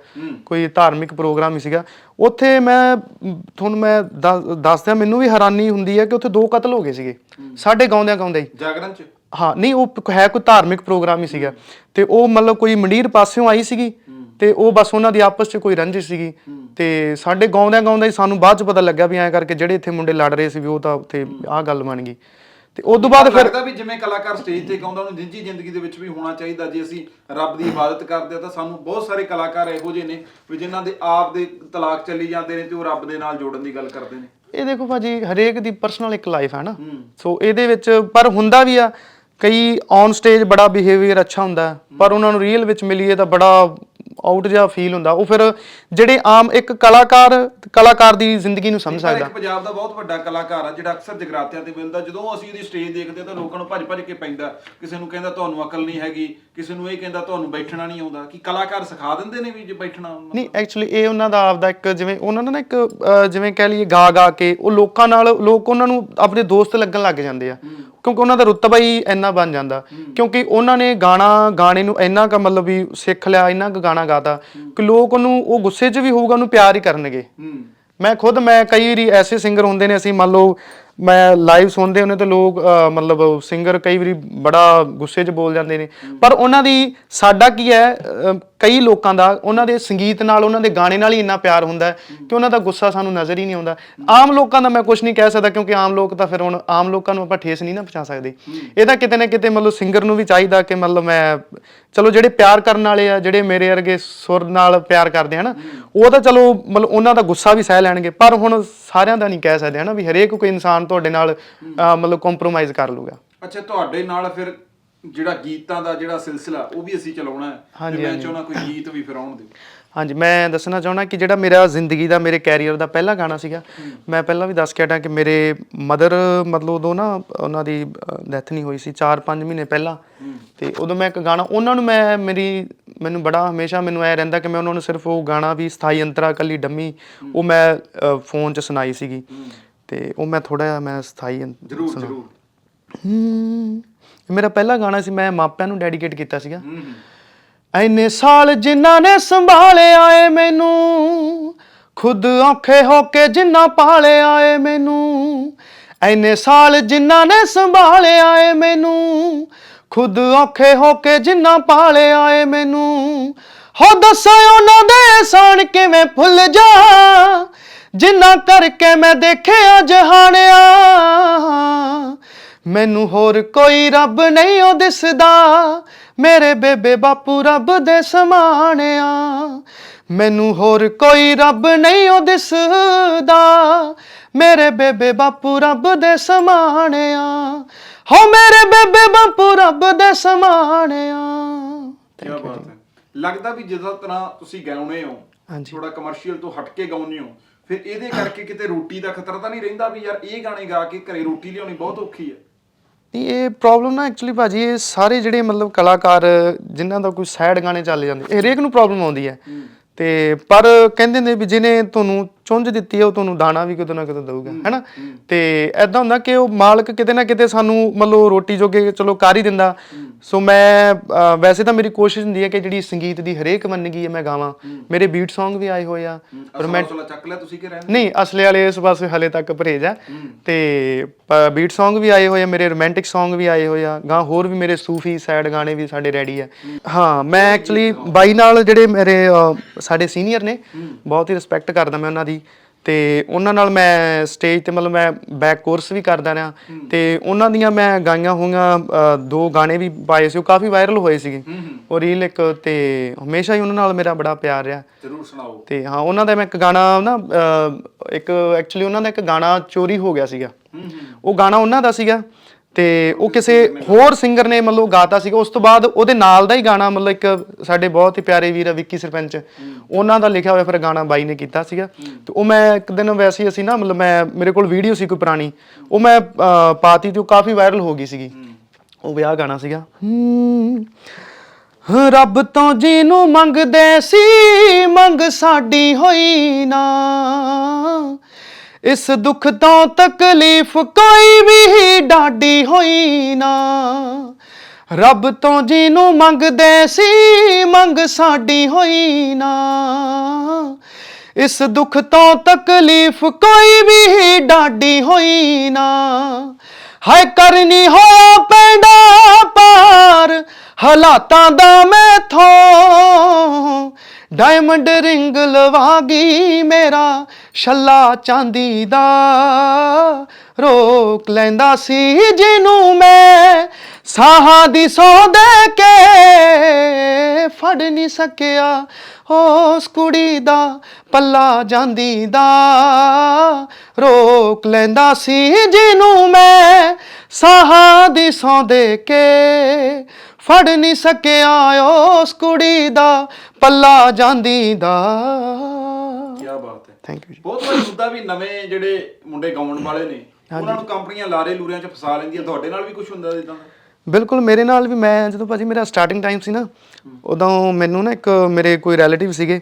ਕੋਈ ਧਾਰਮਿਕ ਪ੍ਰੋਗਰਾਮ ਹੀ ਸੀਗਾ। ਉੱਥੇ ਮੈਂ ਤੁਹਾਨੂੰ ਮੈਂ ਦੱਸ- ਦੱਸਦਿਆਂ ਮੈਨੂੰ ਵੀ ਹੈਰਾਨੀ ਹੁੰਦੀ ਹੈ ਕਿ ਉੱਥੇ ਦੋ ਕਤਲ ਹੋ ਗਏ ਸੀਗੇ। ਸਾਡੇ ਗਾਉਂਦਿਆਂ ਗਾਉਂਦੇ ਹੀ। ਜਾਗਰਣ 'ਚ? ਹਾਂ ਨਹੀਂ ਉਹ ਹੈ ਕੋਈ ਧਾਰਮਿਕ ਪ੍ਰੋਗਰਾਮ ਹੀ ਸੀਗਾ। ਤੇ ਉਹ ਮਤਲਬ ਕੋਈ ਮੰਡੀਰ ਪਾਸਿਓਂ ਆਈ ਸੀਗੀ ਤੇ ਉਹ ਬਸ ਉਹਨਾਂ ਦੀ ਆਪਸ 'ਚ ਕੋਈ ਰੰਜਿਸ਼ ਸੀਗੀ। ਤੇ ਸਾਡੇ ਗਾਉਂਦਿਆਂ ਗਾਉਂਦਾ ਹੀ ਸਾਨੂੰ ਬਾਅਦ 'ਚ ਪਤਾ ਲੱਗਾ ਵੀ ਐਂ ਕਰਕੇ ਜਿਹੜੇ ਇੱਥੇ ਮੁੰਡੇ ਲੜ ਰਹੇ ਸੀ ਵੀ ਉਹ ਤਾਂ ਉੱਥੇ ਆਹ ਗੱਲ ਬਣ ਗਈ। ਤੇ ਉਸ ਤੋਂ ਬਾਅਦ ਫਿਰ ਲੱਗਦਾ ਵੀ ਜਿਵੇਂ ਕਲਾਕਾਰ ਸਟੇਜ ਤੇ ਗਾਉਂਦਾ ਉਹਨੂੰ ਨਿੱਜੀ ਜ਼ਿੰਦਗੀ ਦੇ ਵਿੱਚ ਵੀ ਹੋਣਾ ਚਾਹੀਦਾ ਜੇ ਅਸੀਂ ਰੱਬ ਦੀ ਇਬਾਦਤ ਕਰਦੇ ਆ ਤਾਂ ਸਾਨੂੰ ਬਹੁਤ ਸਾਰੇ ਕਲਾਕਾਰ ਇਹੋ ਜਿਹੇ ਨੇ ਵੀ ਜਿਨ੍ਹਾਂ ਦੇ ਆਪ ਦੇ ਤਲਾਕ ਚੱਲੀ ਜਾਂਦੇ ਨੇ ਤੇ ਉਹ ਰੱਬ ਦੇ ਨਾਲ ਜੋੜਨ ਦੀ ਗੱਲ ਕਰਦੇ ਨੇ। ਇਹ ਦੇਖੋ ਭਾਜੀ ਹਰੇਕ ਦੀ ਪਰਸਨਲ ਇੱਕ ਲਾਈਫ ਹੈ ਨਾ। ਸੋ ਇਹਦੇ ਵਿੱਚ ਪਰ ਹੁੰਦਾ ਵੀ ਆ ਕਈ ਔਨ ਸਟੇਜ ਬੜਾ ਬਿਹੇਵੀਅਰ ਅੱਛਾ ਹੁੰਦਾ ਪਰ ਉਹਨਾਂ ਨੂੰ ਰੀਅਲ ਵਿੱਚ ਮਿਲੀਏ ਤਾਂ ਬੜਾ ਆਊਟ ਜਿਹਾ ਫੀਲ ਹੁੰਦਾ ਉਹ ਫਿਰ ਜਿਹੜੇ ਆਮ ਇੱਕ ਕਲਾਕਾਰ ਕਲਾਕਾਰ ਦੀ ਜ਼ਿੰਦਗੀ ਨੂੰ ਸਮਝ ਸਕਦਾ। ਇੱਕ ਪੰਜਾਬ ਦਾ ਬਹੁਤ ਵੱਡਾ ਕਲਾਕਾਰ ਆ ਜਿਹੜਾ ਅਕਸਰ ਜਗਰਾਤਿਆਂ ਤੇ ਮਿਲਦਾ ਜਦੋਂ ਅਸੀਂ ਉਹਦੀ ਸਟੇਜ ਦੇਖਦੇ ਤਾਂ ਲੋਕਾਂ ਨੂੰ ਭੱਜ ਭੱਜ ਕੇ ਪੈਂਦਾ ਕਿਸੇ ਨੂੰ ਕਹਿੰਦਾ ਤੁਹਾਨੂੰ ਅਕਲ ਨਹੀਂ ਹੈਗੀ ਕਿਸੇ ਨੂੰ ਇਹ ਕਹਿੰਦਾ ਤੁਹਾਨੂੰ ਬੈਠਣਾ ਨਹੀਂ ਆਉਂਦਾ ਕਿ ਕਲਾਕਾਰ ਸਿਖਾ ਦਿੰਦੇ ਨੇ ਵੀ ਜੇ ਬੈਠਣਾ ਨਹੀਂ ਐਕਚੁਅਲੀ ਇਹ ਉਹਨਾਂ ਦਾ ਆਪਦਾ ਇੱਕ ਜਿਵੇਂ ਉਹਨਾਂ ਨੇ ਨਾ ਇੱਕ ਜਿਵੇਂ ਕਹਿ ਲਈਏ ਗਾ ਗਾ ਕੇ ਉਹ ਲੋਕਾਂ ਨਾਲ ਲੋਕ ਉਹਨਾਂ ਨੂੰ ਆਪਣੇ ਦੋਸਤ ਲੱਗਣ ਲੱਗ ਜਾਂਦੇ ਆ। ਕਿਉਂਕਿ ਉਹਨਾਂ ਦਾ ਰੁਤਬਾ ਹੀ ਇੰਨਾ ਬਣ ਜਾਂਦਾ। ਕਿਉਂਕਿ ਉਹਨਾਂ ਨੇ ਗਾਣਾ ਗਾਣੇ ਨੂੰ ਇੰਨਾ ਕੁ ਮਤਲਬ ਵੀ ਸਿੱਖ ਲਿਆ ਇੰਨਾ ਕੁ ਗਾਣਾ ਗਾਤਾ ਕਿ ਲੋਕ ਉਹਨੂੰ ਉਹ ਗੁੱਸੇ 'ਚ ਵੀ ਹੋਊਗਾ ਉਹਨੂੰ ਪਿਆਰ ਹੀ ਕਰਨਗੇ। ਮੈਂ ਖੁਦ ਮੈਂ ਕਈ ਵਾਰੀ ਐਸੇ ਸਿੰਗਰ ਹੁੰਦੇ ਨੇ ਅਸੀਂ ਮੰਨ ਲਓ ਮੈਂ ਲਾਈਵ ਸੁਣਦੇ ਹੁੰਦੇ ਤੇ ਲੋਕ ਅਹ, ਮਤਲਬ ਸਿੰਗਰ ਕਈ ਵਾਰੀ ਬੜਾ ਗੁੱਸੇ 'ਚ ਬੋਲ ਜਾਂਦੇ ਨੇ। ਪਰ ਉਹਨਾਂ ਦੀ ਸਾਡਾ ਕੀ ਹੈ ਅਹ, ਕਈ ਲੋਕਾਂ ਦਾ ਉਹਨਾਂ ਦੇ ਸੰਗੀਤ ਨਾਲ ਉਹਨਾਂ ਦੇ ਗਾਣੇ ਨਾਲ ਹੀ ਇੰਨਾ ਪਿਆਰ ਹੁੰਦਾ ਹੈ ਕਿ ਉਹਨਾਂ ਦਾ ਗੁੱਸਾ ਸਾਨੂੰ ਨਜ਼ਰ ਹੀ ਨਹੀਂ ਆਉਂਦਾ। ਆਮ ਲੋਕਾਂ ਦਾ ਮੈਂ ਕੁਝ ਨਹੀਂ ਕਹਿ ਸਕਦਾ ਕਿਉਂਕਿ ਆਮ ਲੋਕ ਤਾਂ ਫਿਰ ਹੁਣ ਆਮ ਲੋਕਾਂ ਨੂੰ ਆਪਾਂ ਠੇਸ ਨਹੀਂ ਨਾ ਪਹੁੰਚਾ ਸਕਦੇ। ਇਹ ਤਾਂ ਕਿਤੇ ਨਾ ਕਿਤੇ ਮਤਲਬ ਸਿੰਗਰ ਨੂੰ ਵੀ ਚਾਹੀਦਾ ਕਿ ਮਤਲਬ ਮੈਂ ਚਲੋ ਜਿਹੜੇ ਪਿਆਰ ਕਰਨ ਵਾਲੇ ਆ ਜਿਹੜੇ ਮੇਰੇ ਵਰਗੇ ਸੁਰ ਨਾਲ ਪਿਆਰ ਕਰਦੇ ਹਨ ਉਹ ਤਾਂ ਚਲੋ ਮਤਲਬ ਉਹਨਾਂ ਦਾ ਗੁੱਸਾ ਵੀ ਸਹਿ ਲੈਣਗੇ। ਪਰ ਹੁਣ ਸਾਰਿਆਂ ਦਾ ਨਹੀਂ ਕਹਿ ਸਕਦੇ ਹਨਾ ਵੀ ਹਰੇਕ ਕੋਈ ਇਨਸਾਨ ਤੁਹਾਡੇ ਨਾਲ ਅਹ, ਮਤਲਬ ਕੰਪਰੋਮਾਈਜ਼ ਕਰ ਲੂਗਾ। ਅੱਛਾ ਤੁਹਾਡੇ ਨਾਲ ਫਿਰ ਜਿਹੜਾ ਗੀਤਾਂ ਦਾ ਜਿਹੜਾ ਸਿਲਸਿਲਾ ਉਹ ਵੀ ਅਸੀਂ ਚਲਾਉਣਾ ਹੈ। ਹਾਂਜੀ, ਤੇ ਮੈਂ ਹਾਂਜੀ। ਚਾਹੁੰਦਾ ਕੋਈ ਗੀਤ ਵੀ ਫਿਰ ਆਉਣ ਦਿਓ। ਹਾਂਜੀ ਮੈਂ ਦੱਸਣਾ ਚਾਹੁੰਦਾ ਕਿ ਜਿਹੜਾ ਮੇਰਾ ਜ਼ਿੰਦਗੀ ਦਾ ਮੇਰੇ ਕੈਰੀਅਰ ਦਾ ਪਹਿਲਾ ਗਾਣਾ ਸੀਗਾ ਮੈਂ ਪਹਿਲਾਂ ਵੀ ਦੱਸ ਕੇ ਹਟਾਂ ਕਿ ਮੇਰੇ ਮਦਰ ਮਤਲਬ ਉਦੋਂ ਨਾ ਉਹਨਾਂ ਦੀ ਡੈਥ ਨਹੀਂ ਹੋਈ ਸੀ 4-5 ਮਹੀਨੇ ਪਹਿਲਾਂ। ਤੇ ਉਦੋਂ ਮੈਂ ਇੱਕ ਗਾਣਾ ਉਹਨਾਂ ਨੂੰ ਮੈਂ ਮੇਰੀ ਮੈਨੂੰ ਬੜਾ ਹਮੇਸ਼ਾ ਮੈਨੂੰ ਐ ਰਹਿੰਦਾ ਕਿ ਮੈਂ ਉਹਨਾਂ ਨੂੰ ਸਿਰਫ ਉਹ ਗਾਣਾ ਵੀ ਸਥਾਈ ਅੰਤਰਾ ਕੱਲੀ ਡੰਮੀ ਉਹ ਮੈਂ ਫੋਨ 'ਚ ਸੁਣਾਈ ਸੀਗੀ। ਤੇ ਉਹ ਮੈਂ ਥੋੜਾ ਜਿਹਾ ਮੈਂ ਸਥਾਈ ਜਰੂਰ ਜਰੂਰ। ਹੂੰ ਮੇਰਾ ਪਹਿਲਾ ਗਾਣਾ ਸੀ ਮੈਂ ਮਾਪਿਆਂ ਨੂੰ ਡੈਡੀਕੇਟ ਕੀਤਾ ਸੀਗਾ। ਹੂੰ। ਐਨੇ ਸਾਲ ਜਿਨ੍ਹਾਂ ਨੇ ਸੰਭਾਲਿਆ ਏ ਮੈਨੂੰ, ਖੁਦ ਔਖੇ ਹੋ ਕੇ ਜਿੰਨਾ ਪਾਲਿਆ ਏ ਮੈਨੂੰ, ਐਨੇ ਸਾਲ ਜਿਨ੍ਹਾਂ ਨੇ ਸੰਭਾਲਿਆ ਏ ਮੈਨੂੰ, ਖੁਦ ਔਖੇ ਹੋ ਕੇ ਜਿੰਨਾ ਪਾਲਿਆ ਏ ਮੈਨੂੰ, ਹੋ ਦੱਸਾਂ ਉਹਨਾਂ ਦੇ ਅਹਿਸਾਨ ਕਿਵੇਂ ਭੁੱਲ ਜਾ ਜਿੰਨਾ ਕਰਕੇ ਮੈਂ ਦੇਖਿਆ ਜਹਾਨਿਆ। ਮੈਨੂੰ ਹੋਰ ਕੋਈ ਰੱਬ ਨਹੀਂ ਉਹ ਦਿਸਦਾ ਮੇਰੇ ਬੇਬੇ ਬਾਪੂ ਰੱਬ ਦੇ ਸਮਾਣਿਆ। ਮੈਨੂੰ ਹੋਰ ਕੋਈ ਰੱਬ ਨਹੀਂ ਉਹ ਦਿਸਦਾ। ਮੇਰੇ ਬੇਬੇ ਬਾਪੂ ਰੱਬ ਦੇ ਸਮਾਣਿਆ। ਹੋ ਮੇਰੇ ਬੇਬੇ ਬਾਪੂ ਰੱਬ ਦੇ ਸਮਾਣਿਆ। ਕੀ ਬਾਤ ਹੈ। ਲੱਗਦਾ ਵੀ ਜਿਸ ਤਰ੍ਹਾਂ ਤੁਸੀਂ ਗਾਉਣੇ ਹੋ ਹਾਂਜੀ। ਥੋੜਾ ਕਮਰਸ਼ੀਅਲ ਤੋਂ ਹਟ ਕੇ ਗਾਉਂਦੇ ਹੋ ਫਿਰ ਇਹਦੇ ਕਰਕੇ ਕਿਤੇ ਰੋਟੀ ਦਾ ਖਤਰਾ ਤਾਂ ਨਹੀਂ ਰਹਿੰਦਾ ਵੀ ਯਾਰ ਇਹ ਗਾਣੇ ਗਾ ਕੇ ਘਰੇ ਰੋਟੀ ਲਿਆਉਣੀ ਬਹੁਤ ਔਖੀ ਹੈ। ਨਹੀਂ ਇਹ ਪ੍ਰੋਬਲਮ ਨਾ ਐਕਚੁਅਲੀ ਭਾਜੀ ਇਹ ਸਾਰੇ ਜਿਹੜੇ ਮਤਲਬ ਕਲਾਕਾਰ ਜਿਨ੍ਹਾਂ ਦਾ ਕੋਈ ਸੈਡ ਗਾਣੇ ਚੱਲ ਜਾਂਦੇ ਇਹ ਹਰੇਕ ਨੂੰ ਪ੍ਰੋਬਲਮ ਆਉਂਦੀ ਹੈ। ਤੇ ਪਰ ਕਹਿੰਦੇ ਨੇ ਵੀ ਜਿਹਨੇ ਤੁਹਾਨੂੰ ਚੁੰਝ ਦਿੱਤੀ ਹੈ ਉਹ ਤੁਹਾਨੂੰ ਦਾਣਾ ਵੀ ਕਿਤੇ ਨਾ ਕਿਤੇ ਦਊਗਾ ਹੈਨਾ ਤੇ ਐਦਾਂ ਹੁੰਦਾ ਕਿ ਉਹ ਮਾਲਕ ਕਿਤੇ ਨਾ ਕਿਤੇ ਸਾਨੂੰ ਮਤਲਬ ਰੋਟੀ ਜੋਗੇ ਚਲੋ ਕਰ ਹੀ ਦਿੰਦਾ। ਸੋ ਮੈਂ ਵੈਸੇ ਤਾਂ ਮੇਰੀ ਕੋਸ਼ਿਸ਼ ਹੁੰਦੀ ਹੈ ਕਿ ਜਿਹੜੀ ਸੰਗੀਤ ਦੀ ਹਰੇਕ ਮੰਨਗੀ ਹੈ ਮੈਂ ਗਾਵਾਂ। ਮੇਰੇ ਬੀਟ Song ਵੀ ਆਏ ਹੋਏ ਆ। ਅਸਲਾ ਉਸਲਾ ਚੱਕ ਲਿਆ ਤੁਸੀਂ ਕਿ ਰਹਿਣ ਨਹੀਂ ਅਸਲੇ ਵਾਲੇ ਇਸ ਪਾਸੇ ਹਲੇ ਤੱਕ ਪਰਹੇਜ ਆ ਤੇ ਬੀਟ Song ਵੀ ਆਏ ਹੋਏ ਆ ਮੇਰੇ ਰੋਮਾਂਟਿਕ Song ਵੀ ਆਏ ਹੋਏ ਆ। ਗਾਂ ਹੋਰ ਵੀ ਮੇਰੇ ਸੂਫੀ ਸੈਡ ਗਾਣੇ ਵੀ ਸਾਡੇ ਰੈਡੀ ਆ। ਹਾਂ। ਮੈਂ ਐਕਚੁਅਲੀ ਬਾਈ ਨਾਲ ਜਿਹੜੇ ਮੇਰੇ ਸਾਡੇ ਸੀਨੀਅਰ ਨੇ ਬਹੁਤ ਹੀ ਰਿਸਪੈਕਟ ਕਰਦਾ ਮੈਂ ਉਹਨਾਂ ਦੀ। ਤੇ ਉਹਨਾਂ ਨਾਲ ਮੈਂ ਸਟੇਜ ਤੇ ਮਤਲਬ ਮੈਂ ਬੈਕ ਕੋਰਸ ਵੀ ਕਰਦਾ ਰਿਹਾ ਤੇ ਉਹਨਾਂ ਦੀਆਂ ਮੈਂ ਗਾਈਆਂ ਹੋਈਆਂ ਦੋ ਗਾਣੇ ਵੀ ਪਾਏ ਸੀ ਉਹ ਕਾਫੀ ਵਾਇਰਲ ਹੋਏ ਸੀਗੇ। ਉਹ ਰੀਲ ਇੱਕ ਤੇ ਹਮੇਸ਼ਾ ਹੀ ਉਹਨਾਂ ਨਾਲ ਮੇਰਾ ਬੜਾ ਪਿਆਰ ਰਿਹਾ। ਜ਼ਰੂਰ ਸੁਣਾਓ। ਤੇ ਹਾਂ ਉਹਨਾਂ ਦਾ ਮੈਂ ਇੱਕ ਗਾਣਾ ਨਾ ਇੱਕ ਐਕਚੁਅਲੀ ਉਹਨਾਂ ਦਾ ਇੱਕ ਗਾਣਾ ਚੋਰੀ ਹੋ ਗਿਆ ਸੀਗਾ। ਉਹ ਗਾਣਾ ਉਹਨਾਂ ਦਾ ਸੀਗਾ। ਤੇ ਉਹ ਕਿਸੇ ਹੋਰ ਸਿੰਗਰ ਨੇ ਮਤਲਬ ਗਾਤਾ ਸੀਗਾ ਉਸ ਤੋਂ ਬਾਅਦ ਉਹਦੇ ਨਾਲ ਦਾ ਹੀ ਗਾਣਾ ਮਤਲਬ ਇੱਕ ਸਾਡੇ ਬਹੁਤ ਹੀ ਪਿਆਰੇ ਵੀਰ ਆ ਵਿੱਕੀ ਸਰਪੰਚ ਉਹਨਾਂ ਦਾ ਲਿਖਿਆ ਹੋਇਆ ਫਿਰ ਗਾਣਾ ਬਾਈ ਨੇ ਕੀਤਾ ਸੀਗਾ। ਤੇ ਉਹ ਮੈਂ ਇੱਕ ਦਿਨ ਵੈਸੇ ਹੀ ਅਸੀਂ ਨਾ ਮਤਲਬ ਮੈਂ ਮੇਰੇ ਕੋਲ ਵੀਡੀਓ ਸੀ ਕੋਈ ਪੁਰਾਣੀ ਉਹ ਮੈਂ ਅਹ, ਪਾਤੀ ਤੇ ਉਹ ਕਾਫੀ ਵਾਇਰਲ ਹੋ ਗਈ ਸੀਗੀ। ਉਹ ਵਿਆਹ ਗਾਣਾ ਸੀਗਾ। ਹੂੰ ਰੱਬ ਤੋਂ ਜਿਹਨੂੰ ਮੰਗਦੇ ਸੀ ਮੰਗ ਸਾਡੀ ਹੋਈ ਨਾ। ਇਸ ਦੁੱਖ ਤੋਂ ਤਕਲੀਫ ਕੋਈ ਵੀ ਡਾਡੀ ਹੋਈ ਨਾ। ਰੱਬ ਤੋਂ ਜਿਹਨੂੰ ਮੰਗਦੇ ਸੀ, ਮੰਗ ਸਾਡੀ ਹੋਈ ਨਾ। ਇਸ ਦੁੱਖ ਤੋਂ ਤਕਲੀਫ ਕੋਈ ਵੀ ਡਾਡੀ ਹੋਈ ਨਾ। ਹਾਏ ਕਰਨੀ ਹੋ ਪੈਂਦਾ ਪਾਰ, ਹਾਲਾਤਾਂ ਦਾ ਮੈਥੋਂ ਡਾਇਮੰਡ ਰਿੰਗ ਲਵਾਗੀ ਮੇਰਾ, ਛੱਲਾ ਚਾਂਦੀ ਦਾ। ਰੋਕ ਲੈਂਦਾ ਸੀ ਜਿਹਨੂੰ ਮੈਂ, ਸਾਹਾਂ ਦੀ ਸੌ ਦੇ ਕੇ। ਫੜ ਨਹੀਂ ਸਕਿਆ ਉਸ ਕੁੜੀ ਦਾ, ਪੱਲਾ ਜਾਂਦੀ ਦਾ। ਰੋਕ ਲੈਂਦਾ ਸੀ ਜਿਹਨੂੰ ਮੈਂ, ਸਾਹਾਂ ਦੀ ਸੌ ਦੇ ਕੇ ਫੜ ਨਹੀਂ ਸਕਿਆ ਉਸ ਕੁੜੀ ਦਾ ਪੱਲਾ ਜਾਂਦੀ ਦਾ। ਕੀ ਬਾਤ ਹੈ। ਥੈਂਕ ਯੂ ਜੀ। ਬਹੁਤ ਵਾਰੀ ਹੁੰਦਾ ਵੀ ਨਵੇਂ ਜਿਹੜੇ ਮੁੰਡੇ ਗਾਉਣ ਵਾਲੇ ਨੇ ਉਹਨਾਂ ਨੂੰ ਕੰਪਨੀਆਂ ਲਾਰੇ ਲੂਰਿਆਂ 'ਚ ਫਸਾ ਲੈਂਦੀਆਂ ਤੁਹਾਡੇ ਨਾਲ ਵੀ ਕੁਝ ਹੁੰਦਾ ਇਦਾਂ ਦਾ? ਬਿਲਕੁਲ ਮੇਰੇ ਨਾਲ ਵੀ ਮੈਂ ਜਦੋਂ ਭਾਜੀ ਮੇਰਾ ਸਟਾਰਟਿੰਗ ਟਾਈਮ ਸੀ ਨਾ ਉਦੋਂ ਮੈਨੂੰ ਨਾ ਇੱਕ ਮੇਰੇ ਕੋਈ ਰਿਲੇਟਿਵ ਸੀਗੇ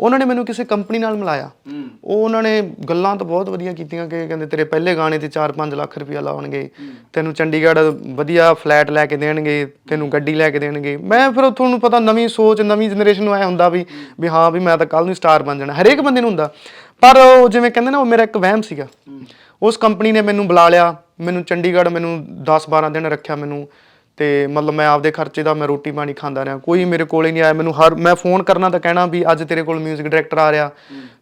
ਉਹਨਾਂ ਨੇ ਮੈਨੂੰ ਕਿਸੇ ਕੰਪਨੀ ਨਾਲ ਮਿਲਾਇਆ। ਉਹ ਉਹਨਾਂ ਨੇ ਗੱਲਾਂ ਤਾਂ ਬਹੁਤ ਵਧੀਆ ਕੀਤੀਆਂ ਕਿ ਕਹਿੰਦੇ ਤੇਰੇ ਪਹਿਲੇ ਗਾਣੇ ਤੇ 4-5 ਲੱਖ ਰੁਪਇਆ ਲਾਉਣਗੇ ਤੈਨੂੰ ਚੰਡੀਗੜ੍ਹ ਵਧੀਆ ਫਲੈਟ ਲੈ ਕੇ ਦੇਣਗੇ ਤੈਨੂੰ ਗੱਡੀ ਲੈ ਕੇ ਦੇਣਗੇ। ਮੈਂ ਫਿਰ ਤੁਹਾਨੂੰ ਪਤਾ ਨਵੀਂ ਸੋਚ ਨਵੀਂ ਜਨਰੇਸ਼ਨ ਨੂੰ ਐ ਹੁੰਦਾ ਵੀ ਵੀ ਹਾਂ ਵੀ ਮੈਂ ਤਾਂ ਕੱਲ ਨੂੰ ਸਟਾਰ ਬਣ ਜਾਣਾ। ਹਰੇਕ ਬੰਦੇ ਨੂੰ ਹੁੰਦਾ। ਪਰ ਉਹ ਜਿਵੇਂ ਕਹਿੰਦੇ ਨਾ ਉਹ ਮੇਰਾ ਇੱਕ ਵਹਿਮ ਸੀਗਾ। ਉਸ ਕੰਪਨੀ ਨੇ ਮੈਨੂੰ ਬੁਲਾ ਲਿਆ ਮੈਨੂੰ ਚੰਡੀਗੜ੍ਹ ਮੈਨੂੰ 10-12 ਦਿਨ ਰੱਖਿਆ ਮੈਨੂੰ। ਤੇ ਮਤਲਬ ਮੈਂ ਆਪਦੇ ਖਰਚੇ ਦਾ ਮੈਂ ਰੋਟੀ ਪਾਣੀ ਖਾਂਦਾ ਰਿਹਾ। ਕੋਈ ਮੇਰੇ ਕੋਲ ਨਹੀਂ ਆਇਆ। ਮੈਨੂੰ ਹਰ ਮੈਂ ਫੋਨ ਕਰਨਾ ਤਾਂ ਕਹਿਣਾ ਵੀ ਅੱਜ ਤੇਰੇ ਕੋਲ 뮤직 ਡਾਇਰੈਕਟਰ ਆ ਰਿਹਾ।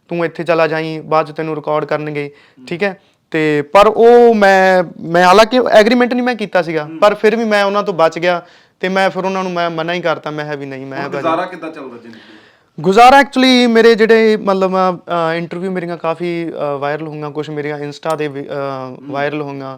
ਤੂੰ ਇੱਥੇ ਚਲਾ ਜਾਈਂ ਬਾਅਦ ਚ ਤੈਨੂੰ ਰਿਕਾਰਡ ਕਰਨਗੇ। ਠੀਕ ਹੈ? ਤੇ ਪਰ ਉਹ ਮੈਂ ਮੈਂ ਹਾਲਾਂਕਿ ਐਗਰੀਮੈਂਟ ਨਹੀਂ ਮੈਂ ਕੀਤਾ ਸੀਗਾ। ਪਰ ਫਿਰ ਵੀ ਮੈਂ ਉਹਨਾਂ ਤੋਂ ਬਚ ਗਿਆ ਤੇ ਮੈਂ ਫਿਰ ਉਹਨਾਂ ਨੂੰ ਮੈਂ ਮਨਾ ਹੀ ਕਰਤਾ। ਮੈਂ ਹੈ ਵੀ ਨਹੀਂ ਮੈਂ ਗੁਜ਼ਾਰਾ ਕਿੱਦਾਂ ਚੱਲਦਾ ਜ਼ਿੰਦਗੀ? ਗੁਜ਼ਾਰਾ ਐਕਚੁਅਲੀ ਮੇਰੇ ਜਿਹੜੇ ਮਤਲਬ ਇੰਟਰਵਿਊ ਮੇਰੀਆਂ ਕਾਫੀ ਵਾਇਰਲ ਹੋਈਆਂ ਕੁਝ ਮੇਰੀਆਂ ਇੰਸਟਾ ਦੇ ਵਾਇਰਲ ਹੋਈਆਂ।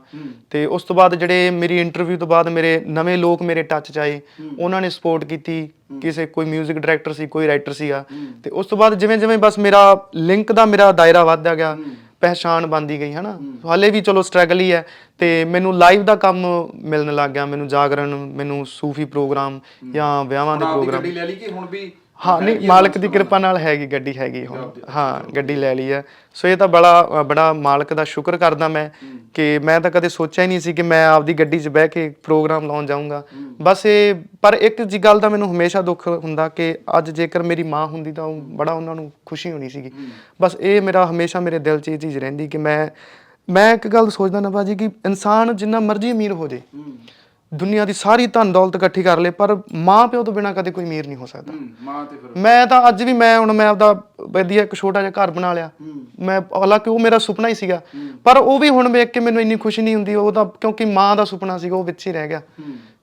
ਤੇ ਉਸ ਤੋਂ ਬਾਅਦ ਜਿਹੜੇ ਮੇਰੀ ਇੰਟਰਵਿਊ ਤੋਂ ਬਾਅਦ ਮੇਰੇ ਨਵੇਂ ਲੋਕ ਮੇਰੇ ਟੱਚ 'ਚ ਆਏ ਉਹਨਾਂ ਨੇ ਸਪੋਰਟ ਕੀਤੀ। ਕਿਸੇ ਕੋਈ 뮤직 ਡਾਇਰੈਕਟਰ ਸੀ ਕੋਈ ਰਾਈਟਰ ਸੀਗਾ। ਤੇ ਉਸ ਤੋਂ ਬਾਅਦ ਜਿਵੇਂ ਜਿਵੇਂ ਬਸ ਮੇਰਾ ਲਿੰਕ ਦਾ ਮੇਰਾ ਦਾਇਰਾ ਵੱਧਦਾ ਗਿਆ ਪਹਿਚਾਣ ਬਣਦੀ ਗਈ ਹਨਾ। ਹਾਲੇ ਵੀ ਚਲੋ ਸਟਰਗਲ ਹੀ ਹੈ। ਤੇ ਮੈਨੂੰ ਲਾਈਵ ਦਾ ਕੰਮ ਮਿਲਣ ਲੱਗ ਗਿਆ ਮੈਨੂੰ ਜਾਗਰਣ ਮੈਨੂੰ ਸੂਫੀ ਪ੍ਰੋਗਰਾਮ ਜਾਂ ਵਿਆਹਾਂ ਦੇ ਪ੍ਰੋਗਰਾਮ ਗੱਡੀ ਲੈ ਲਈ ਕਿ ਹੁਣ ਵੀ ਹਾਂ ਨਹੀਂ ਮਾਲਕ ਦੀ ਕਿਰਪਾ ਨਾਲ ਹੈਗੀ ਗੱਡੀ ਹੈਗੀ ਹੁਣ। ਹਾਂ ਗੱਡੀ ਲੈ ਲਈ ਹੈ। ਸੋ ਇਹ ਤਾਂ ਬੜਾ ਬੜਾ ਮਾਲਕ ਦਾ ਸ਼ੁਕਰ ਕਰਦਾ ਮੈਂ ਕਿ ਮੈਂ ਤਾਂ ਕਦੇ ਸੋਚਿਆ ਹੀ ਨਹੀਂ ਸੀ ਕਿ ਮੈਂ ਆਪਦੀ ਗੱਡੀ 'ਚ ਬਹਿ ਕੇ ਪ੍ਰੋਗਰਾਮ ਲਾਉਣ ਜਾਊਂਗਾ। ਬਸ ਇਹ ਪਰ ਇੱਕ ਜੀ ਗੱਲ ਦਾ ਮੈਨੂੰ ਹਮੇਸ਼ਾ ਦੁੱਖ ਹੁੰਦਾ ਕਿ ਅੱਜ ਜੇਕਰ ਮੇਰੀ ਮਾਂ ਹੁੰਦੀ ਤਾਂ ਉਹ ਬੜਾ ਉਹਨਾਂ ਨੂੰ ਖੁਸ਼ੀ ਹੋਣੀ ਸੀਗੀ। ਬਸ ਇਹ ਮੇਰਾ ਹਮੇਸ਼ਾ ਮੇਰੇ ਦਿਲ 'ਚ ਇਹ ਚੀਜ਼ ਰਹਿੰਦੀ ਕਿ ਮੈਂ ਮੈਂ ਇੱਕ ਗੱਲ ਸੋਚਦਾ ਨਾ ਬਾਜੀ ਕਿ ਇਨਸਾਨ ਜਿੰਨਾ ਮਰਜ਼ੀ ਅਮੀਰ ਹੋ ਜੇ ਦੁਨੀਆ ਦੀ ਸਾਰੀ ਧਨ ਦੌਲਤ ਇਕੱਠੀ ਕਰ ਲੇ ਪਰ ਮਾਂ ਪਿਓ ਤੋਂ ਬਿਨਾ ਕਦੇ ਕੋਈ ਅਮੀਰ ਨਹੀਂ ਹੋ ਸਕਦਾ। ਮਾਂ ਤੇ ਫਿਰ ਮੈਂ ਤਾਂ ਅੱਜ ਵੀ ਮੈਂ ਹੁਣ ਮੈਂ ਆਪਦਾ ਵਧੀਆ ਇੱਕ ਛੋਟਾ ਜਿਹਾ ਘਰ ਬਣਾ ਲਿਆ। ਮੈਂ ਹਾਲਾਂਕਿ ਉਹ ਮੇਰਾ ਸੁਪਨਾ ਹੀ ਸੀਗਾ ਪਰ ਉਹ ਵੀ ਹੁਣ ਵੇਖ ਕੇ ਮੈਨੂੰ ਇੰਨੀ ਖੁਸ਼ੀ ਨਹੀਂ ਹੁੰਦੀ ਉਹ ਤਾਂ ਕਿਉਂਕਿ ਮਾਂ ਦਾ ਸੁਪਨਾ ਸੀਗਾ ਉਹ ਵਿੱਚ ਹੀ ਰਹਿ ਗਿਆ।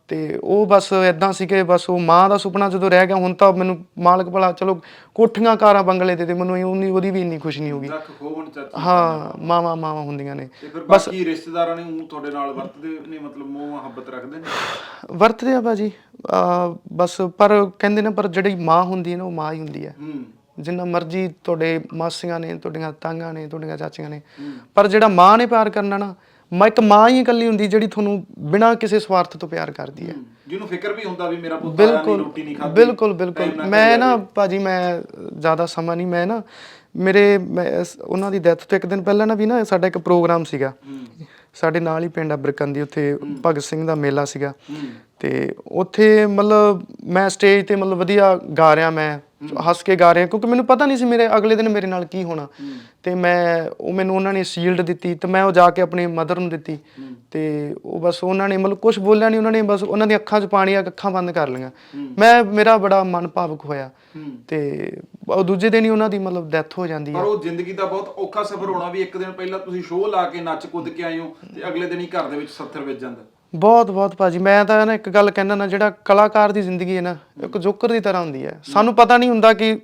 ਤੇ ਉਹ ਬਸ ਇਦਾਂ ਸੀ ਕਿ ਬਸ ਉਹ ਮਾਂ ਦਾ ਸੁਪਨਾ ਜਦੋਂ ਰਹਿ ਗਿਆ ਹੁਣ ਤਾਂ ਮੈਨੂੰ ਮਾਲਕ ਭਲਾ ਚਲੋ ਕੋਠੀਆਂ ਕਾਰਾਂ ਬੰਗਲੇ ਦੇ ਤੇ ਮੈਨੂੰ ਉਨੀ ਉਹਦੀ ਵੀ ਇੰਨੀ ਖੁਸ਼ੀ ਨਹੀਂ ਹੋਗੀ ਰੱਖ ਖੋਵਣ ਚਾਚੀ ਹਾਂ ਮਾਵਾ ਮਾਵਾ ਹੁੰਦੀਆਂ ਨੇ। ਤੇ ਫਿਰ ਬਾਕੀ ਰਿਸ਼ਤੇਦਾਰਾਂ ਨੇ ਊਂ ਤੁਹਾਡੇ ਨਾਲ ਵਰਤਦੇ ਨੇ ਮਤਲਬ ਮੋਹ ਮੁਹੱਬਤ ਰੱਖਦੇ ਨੇ? ਵਰਤਦੇ ਆ ਬਾਜੀ ਆ ਬਸ ਪਰ ਕਹਿੰਦੇ ਨੇ ਪਰ ਜਿਹੜੀ ਮਾਂ ਹੁੰਦੀ ਹੈ ਨਾ ਉਹ ਮਾਂ ਹੀ ਹੁੰਦੀ ਹੈ। ਹੂੰ। ਜਿੰਨਾ ਮਰਜ਼ੀ ਤੁਹਾਡੇ ਮਾਸੀਆਂ ਨੇ ਤੁਹਾਡੀਆਂ ਤਾਂਗਾਂ ਨੇ ਤੁਹਾਡੀਆਂ ਚਾਚੀਆਂ ਨੇ ਪਰ ਜਿਹੜਾ ਮਾਂ ਨੇ ਪਿਆਰ ਕਰਨਾ ਨਾ ਮੈਂ ਇੱਕ ਮਾਂ ਹੀ ਇਕੱਲੀ ਹੁੰਦੀ ਜਿਹੜੀ ਤੁਹਾਨੂੰ ਬਿਨਾਂ ਕਿਸੇ ਸਵਾਰਥ ਤੋਂ ਪਿਆਰ ਕਰਦੀ ਹੈ। ਜਿਹਨੂੰ ਫਿਕਰ ਵੀ ਹੁੰਦਾ ਵੀ ਮੇਰਾ ਪੁੱਤ ਆਇਆ ਨਹੀਂ ਰੋਟੀ ਨਹੀਂ ਖਾਧੀ ਬਿਲਕੁਲ ਬਿਲਕੁਲ। ਮੈਂ ਨਾ ਭਾਜੀ ਮੈਂ ਜ਼ਿਆਦਾ ਸਮਾਂ ਨਹੀਂ ਮੈਂ ਨਾ ਮੇਰੇ ਉਹਨਾਂ ਦੀ ਡੈਥ ਤੋਂ ਇੱਕ ਦਿਨ ਪਹਿਲਾਂ ਨਾ ਵੀ ਨਾ ਸਾਡਾ ਇੱਕ ਪ੍ਰੋਗਰਾਮ ਸੀਗਾ। ਸਾਡੇ ਨਾਲ ਹੀ ਪਿੰਡ ਅਬਰਕੰਦੀ ਉੱਥੇ ਭਗਤ ਸਿੰਘ ਦਾ ਮੇਲਾ ਸੀਗਾ। ਤੇ ਉੱਥੇ ਮਤਲਬ ਮੈਂ ਸਟੇਜ ਤੇ ਮਤਲਬ ਵਧੀਆ ਗਾ ਰਿਹਾ ਮੈਂ। ਹੱਸ ਕੇ ਗਾ ਰਿਹਾ ਕਿਉਂਕਿ ਮੈਨੂੰ ਪਤਾ ਨਹੀਂ ਸੀ ਮੇਰੇ ਅਗਲੇ ਦਿਨ ਮੇਰੇ ਨਾਲ ਕੀ ਹੋਣਾ। ਤੇ ਮੈਂ ਉਹ ਮੈਨੂੰ ਉਹਨਾਂ ਨੇ ਸ਼ੀਲਡ ਦਿੱਤੀ ਤੇ ਮੈਂ ਉਹ ਜਾ ਕੇ ਆਪਣੀ ਮਦਰ ਨੂੰ ਦਿੱਤੀ। ਤੇ ਉਹ ਬਸ ਉਹਨਾਂ ਨੇ ਮਤਲਬ ਕੁਝ ਬੋਲਿਆ ਨਹੀਂ ਉਹਨਾਂ ਨੇ ਬਸ ਉਹਨਾਂ ਦੀਆਂ ਅੱਖਾਂ 'ਚ ਪਾਣੀ ਆ ਅੱਖਾਂ ਬੰਦ ਕਰ ਲਈਆਂ। ਮੈਂ ਮੇਰਾ ਬੜਾ ਮਨ ਭਾਵੁਕ ਹੋਇਆ ਤੇ ਉਹ ਦੂਜੇ ਦਿਨ ਹੀ ਉਹਨਾਂ ਦੀ ਮਤਲਬ ਡੈਥ ਹੋ ਜਾਂਦੀ ਹੈ ਪਰ ਉਹ ਜ਼ਿੰਦਗੀ ਦਾ ਬਹੁਤ ਔਖਾ ਸਫ਼ਰ ਹੋਣਾ ਵੀ ਇੱਕ ਦਿਨ ਪਹਿਲਾਂ ਤੁਸੀਂ ਸ਼ੋਅ ਲਾ ਕੇ ਨੱਚ ਕੁੱਦ ਕੇ ਆਏ ਹੋ ਤੇ ਅਗਲੇ ਦਿਨ ਹੀ ਘਰ ਦੇ ਵਿੱਚ 70 ਵੱਜ ਜਾਂਦਾ। ਬਹੁਤ ਬਹੁਤ ਭਾਜੀ, ਮੈਂ ਤਾਂ ਨਾ ਇੱਕ ਗੱਲ ਕਹਿੰਦਾ ਨਾ, ਜਿਹੜਾ ਕਲਾਕਾਰ ਦੀ ਜ਼ਿੰਦਗੀ ਹੈ ਨਾ, ਇੱਕ ਜੋਕਰ ਦੀ ਤਰ੍ਹਾਂ ਹੁੰਦੀ ਹੈ। ਸਾਨੂੰ ਪਤਾ ਨਹੀਂ ਹੁੰਦਾ ਕਿ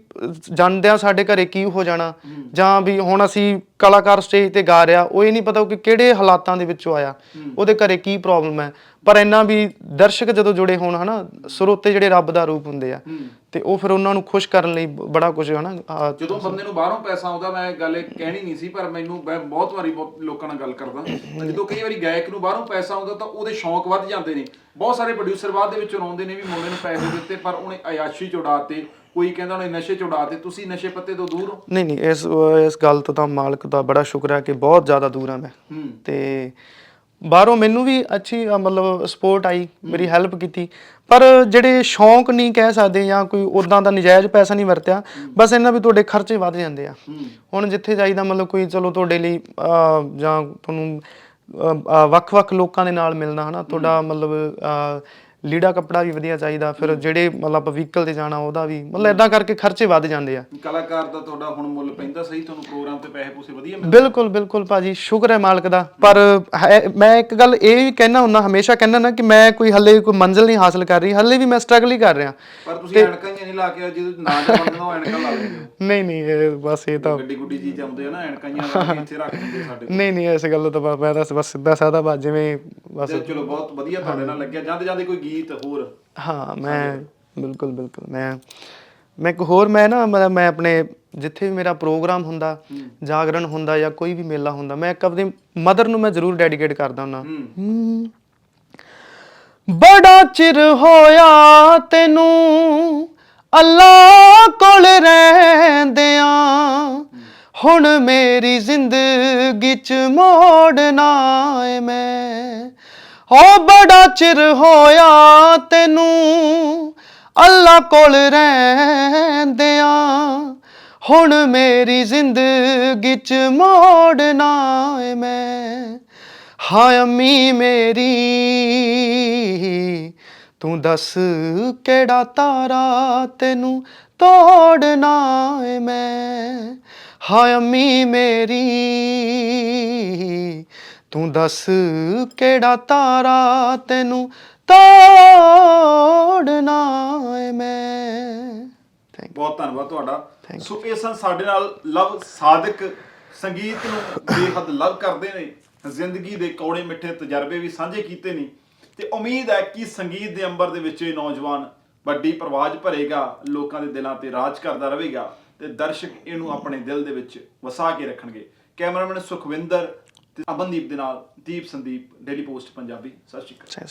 ਜਾਣਦਿਆਂ ਸਾਡੇ ਘਰੇ ਕੀ ਹੋ ਜਾਣਾ, ਜਾਂ ਵੀ ਹੁਣ ਅਸੀਂ ਕਲਾਕਾਰ ਸਟੇਜ ਤੇ ਗਾ ਰਿਹਾ ਉਹ ਇਹ ਨਹੀਂ ਪਤਾ ਕਿ ਕਿਹੜੇ ਹਾਲਾਤਾਂ ਦੇ ਵਿੱਚੋਂ ਆਇਆ ਉਹਦੇ ਘਰੇ ਕੀ ਪ੍ਰੋਬਲਮ ਹੈ। ਪਰ ਇੰਨਾ ਵੀ ਦਰਸ਼ਕ ਜਦੋਂ ਜੁੜੇ ਹੋਣ ਹਨਾ ਸਰੋਤੇ ਜਿਹੜੇ ਰੱਬ ਦਾ ਰੂਪ ਹੁੰਦੇ ਆ ਤੇ ਉਹ ਫਿਰ ਉਹਨਾਂ ਨੂੰ ਖੁਸ਼ ਕਰਨ ਲਈ ਬੜਾ ਕੁਝ ਹਨਾ ਜਦੋਂ ਬੰਦੇ ਨੂੰ ਬਾਹਰੋਂ ਪੈਸਾ ਆਉਂਦਾ ਮੈਂ ਗੱਲ ਇਹ ਕਹਿਣੀ ਨਹੀਂ ਸੀ ਪਰ ਮੈਨੂੰ ਮੈਂ ਬਹੁਤ ਵਾਰੀ ਲੋਕਾਂ ਨਾਲ ਗੱਲ ਕਰਦਾ। ਜਦੋਂ ਕਈ ਵਾਰੀ ਗਾਇਕ ਨੂੰ ਬਾਹਰੋਂ ਪੈਸਾ ਆਉਂਦਾ ਤਾਂ ਉਹਦੇ ਸ਼ੌਂਕ ਵੱਧ ਜਾਂਦੇ ਨੇ। ਬਹੁਤ ਸਾਰੇ ਪ੍ਰੋਡਿਊਸਰ ਬਾਅਦ ਦੇ ਵਿੱਚ ਰੋਂਦੇ ਨੇ ਵੀ ਮੁੰਡੇ ਨੂੰ ਪੈਸੇ ਦਿੱਤੇ ਪਰ ਉਹਨੇ ਅਯਾਸ਼ੀ ਚ ਉਡਾਤੇ ਕੋਈ ਕਹਿੰਦਾ ਉਹਨੇ ਨਸ਼ੇ ਚ ਉਡਾਤੇ ਤੁਸੀਂ ਨਸ਼ੇ ਪੱਤੇ ਤੋਂ ਦੂਰ ਹੋ? ਨਹੀਂ ਨਹੀਂ ਇਸ ਇਸ ਗੱਲ ਤੋਂ ਤਾਂ ਮਾਲਕ ਦਾ ਬੜਾ ਸ਼ੁਕਰ ਹੈ ਕਿ ਬਹੁਤ ਜ਼ਿਆਦਾ ਦੂਰ ਹਾਂ ਮੈਂ। ਤੇ ਬਾਹਰੋਂ ਮੈਨੂੰ ਵੀ ਅੱਛੀ ਅ, ਮਤਲਬ ਸਪੋਰਟ ਆਈ ਮੇਰੀ ਹੈਲਪ ਕੀਤੀ। ਪਰ ਜਿਹੜੇ ਸ਼ੌਂਕ ਨਹੀਂ ਕਹਿ ਸਕਦੇ ਜਾਂ ਕੋਈ ਉਦਾਂ ਦਾ ਨਜਾਇਜ਼ ਪੈਸਾ ਨਹੀਂ ਵਰਤਿਆ ਬਸ ਇਹਨਾਂ ਵੀ ਤੁਹਾਡੇ ਖਰਚੇ ਵੱਧ ਜਾਂਦੇ ਆ। ਹੁਣ ਜਿੱਥੇ ਜਾਈਦਾ ਮਤਲਬ ਕੋਈ ਚਲੋ ਤੁਹਾਡੇ ਲਈ ਅ, ਜਾਂ ਤੁਹਾਨੂੰ ਅ, ਅ, ਵੱਖ-ਵੱਖ ਲੋਕਾਂ ਦੇ ਨਾਲ ਮਿਲਣਾ ਹਨਾ ਤੁਹਾਡਾ ਮਤਲਬ ਅ, ਲੀੜਾ ਕੱਪੜਾ ਵੀ ਵਧੀਆ ਚਾਹੀਦਾ ਫਿਰ ਜਿਹੜੇ ਮਤਲਬ ਵਹੀਕਲ ਤੇ ਜਾਣਾ ਉਹਦਾ ਵੀ ਮਤਲਬ ਇਦਾਂ ਕਰਕੇ ਖਰਚੇ ਵੱਧ ਜਾਂਦੇ ਆ। ਕਲਾਕਾਰ ਦਾ ਤੁਹਾਡਾ ਹੁਣ ਮੁੱਲ ਪੈਂਦਾ ਸਹੀ ਤੁਹਾਨੂੰ ਪ੍ਰੋਗਰਾਮ ਤੇ ਪੈਸੇ ਪੂਸੇ ਵਧੀਆ ਮਿਲਦੇ? ਬਿਲਕੁਲ ਬਿਲਕੁਲ ਭਾਜੀ ਸ਼ੁਕਰ ਹੈ ਮਾਲਕ ਦਾ ਪਰ ਹੈ- ਮੈਂ ਇੱਕ ਗੱਲ ਇਹ ਵੀ ਕਹਿਣਾ ਹੁੰਦਾ ਹਮੇਸ਼ਾ ਕਹਿਣਾ ਨਾ ਕਿ ਮੈਂ ਕੋਈ ਹੱਲੇ ਕੋਈ ਮੰਜ਼ਿਲ ਨਹੀਂ ਹਾਸਲ ਕਰ ਰਹੀ ਹੱਲੇ ਵੀ ਮੈਂ ਸਟਰਗਲ ਹੀ ਕਰ ਰਿਹਾ। ਪਰ ਤੁਸੀਂ ਐਨਕਾਂ ਹੀ ਨਹੀਂ ਲਾ ਕੇ ਜਦੋਂ ਨਾ ਜਾਣਦੇ ਹੋ ਐਨਕਾਂ ਲਾ ਲੈਂਦੇ ਨਹੀਂ ਨਹੀਂ ਇਹ ਬਸ ਇਹ ਤਾਂ ਗੱਡੀ ਗੁੱਡੀ ਜੀ ਜਾਂਦੇ ਆ ਨਾ ਐਨਕਾਂ ਹੀ ਲਾ ਕੇ ਇੱਥੇ ਰੱਖ ਦਿੰਦੇ ਸਾਡੇ। ਨਹੀਂ ਨਹੀਂ ਇਸ ਗੱਲ ਤੋਂ ਤਾਂ ਮੈਂ ਤਾਂ ਬਸ ਸਿੱਧਾ ਸਾਦਾ ਬਾਤ ਜਿਵੇਂ ਬਸ ਤੇ ਚਲੋ ਬਹੁਤ ਵਧੀਆ ਤੁਹਾਡੇ ਨਾਲ ਲੱਗਿਆ। ਜਾਂਦੇ ਜਾਂਦੇ ਕੋਈ ਗੀਤ ਹੋਰ? ਹਾਂ ਮੈਂ ਬਿਲਕੁਲ ਬਿਲਕੁਲ ਮੈਂ ਮੈਂ ਇੱਕ ਹੋਰ ਮੈਂ ਨਾ ਮਤਲਬ ਮੈਂ ਆਪਣੇ ਜਿੱਥੇ ਵੀ ਮੇਰਾ ਪ੍ਰੋਗਰਾਮ ਹੁੰਦਾ ਜਾਗਰਣ ਹੁੰਦਾ ਜਾਂ ਕੋਈ ਵੀ ਮੇਲਾ ਹੁੰਦਾ ਮੈਂ ਇੱਕ ਆਪਣੀ ਮਦਰ ਨੂੰ ਮੈਂ ਜ਼ਰੂਰ ਡੈਡੀਕੇਟ ਕਰਦਾ ਹੁੰਦਾ। ਬੜਾ ਚਿਰ ਹੋਇਆ ਤੈਨੂੰ ਅੱਲਾ ਕੋਲ ਰਹਿੰਦਿਆਂ ਹੁਣ ਮੇਰੀ ਜ਼ਿੰਦਗੀ ਚ ਮੋੜਨਾ ਏ ਮੈਂ। ਹੋ ਬੜਾ ਚਿਰ ਹੋਇਆ ਤੈਨੂੰ ਅੱਲਾ ਕੋਲ ਰਹਿੰਦਿਆਂ। ਹੁਣ ਮੇਰੀ ਜ਼ਿੰਦਗੀ ਚ ਮੋੜਨਾ ਏ ਮੈਂ। ਹਾਏ ਅੰਮੀ ਮੇਰੀ, ਤੂੰ ਦੱਸ ਕਿਹੜਾ ਤਾਰਾ ਤੈਨੂੰ ਤੋੜਨਾ ਏ ਮੈਂ। ਹਾਏ ਅੰਮੀ ਮੇਰੀ ਤੂੰ ਦੱਸ ਕਿਹੜਾ ਤਾਰਾ ਤੈਨੂੰ ਤੋੜਨਾ ਏ ਮੈਂ? ਥੈਂਕ ਬਹੁਤ ਧੰਨਵਾਦ ਤੁਹਾਡਾ। ਸੋ ਇਹ ਸਨ ਸਾਡੇ ਨਾਲ ਲਵ ਸਾਧਕ ਸੰਗੀਤ ਨੂੰ ਬੇਹੱਦ ਲਵ ਕਰਦੇ ਨੇ। ਜ਼ਿੰਦਗੀ ਦੇ ਕੌੜੇ ਮਿੱਠੇ ਤਜਰਬੇ ਵੀ ਸਾਂਝੇ ਕੀਤੇ ਨੇ। ਤੇ ਉਮੀਦ ਹੈ ਕਿ ਸੰਗੀਤ ਦੇ ਅੰਬਰ ਦੇ ਵਿੱਚ ਇਹ ਨੌਜਵਾਨ ਵੱਡੀ ਪ੍ਰਵਾਜ ਭਰੇਗਾ ਲੋਕਾਂ ਦੇ ਦਿਲਾਂ ਤੇ ਰਾਜ ਕਰਦਾ ਰਹੇਗਾ। ਤੇ ਦਰਸ਼ਕ ਇਹਨੂੰ ਆਪਣੇ ਦਿਲ ਦੇ ਵਿੱਚ ਵਸਾ ਕੇ ਰੱਖਣਗੇ। ਕੈਮਰਾਮੈਨ ਸੁਖਵਿੰਦਰ ਤੇ ਅਮਨਦੀਪ ਦੇ ਨਾਲ ਦੀਪ ਸੰਦੀਪ, ਡੇਲੀ ਪੋਸਟ ਪੰਜਾਬੀ। ਸਤਿ ਸ਼੍ਰੀ ਅਕਾਲ।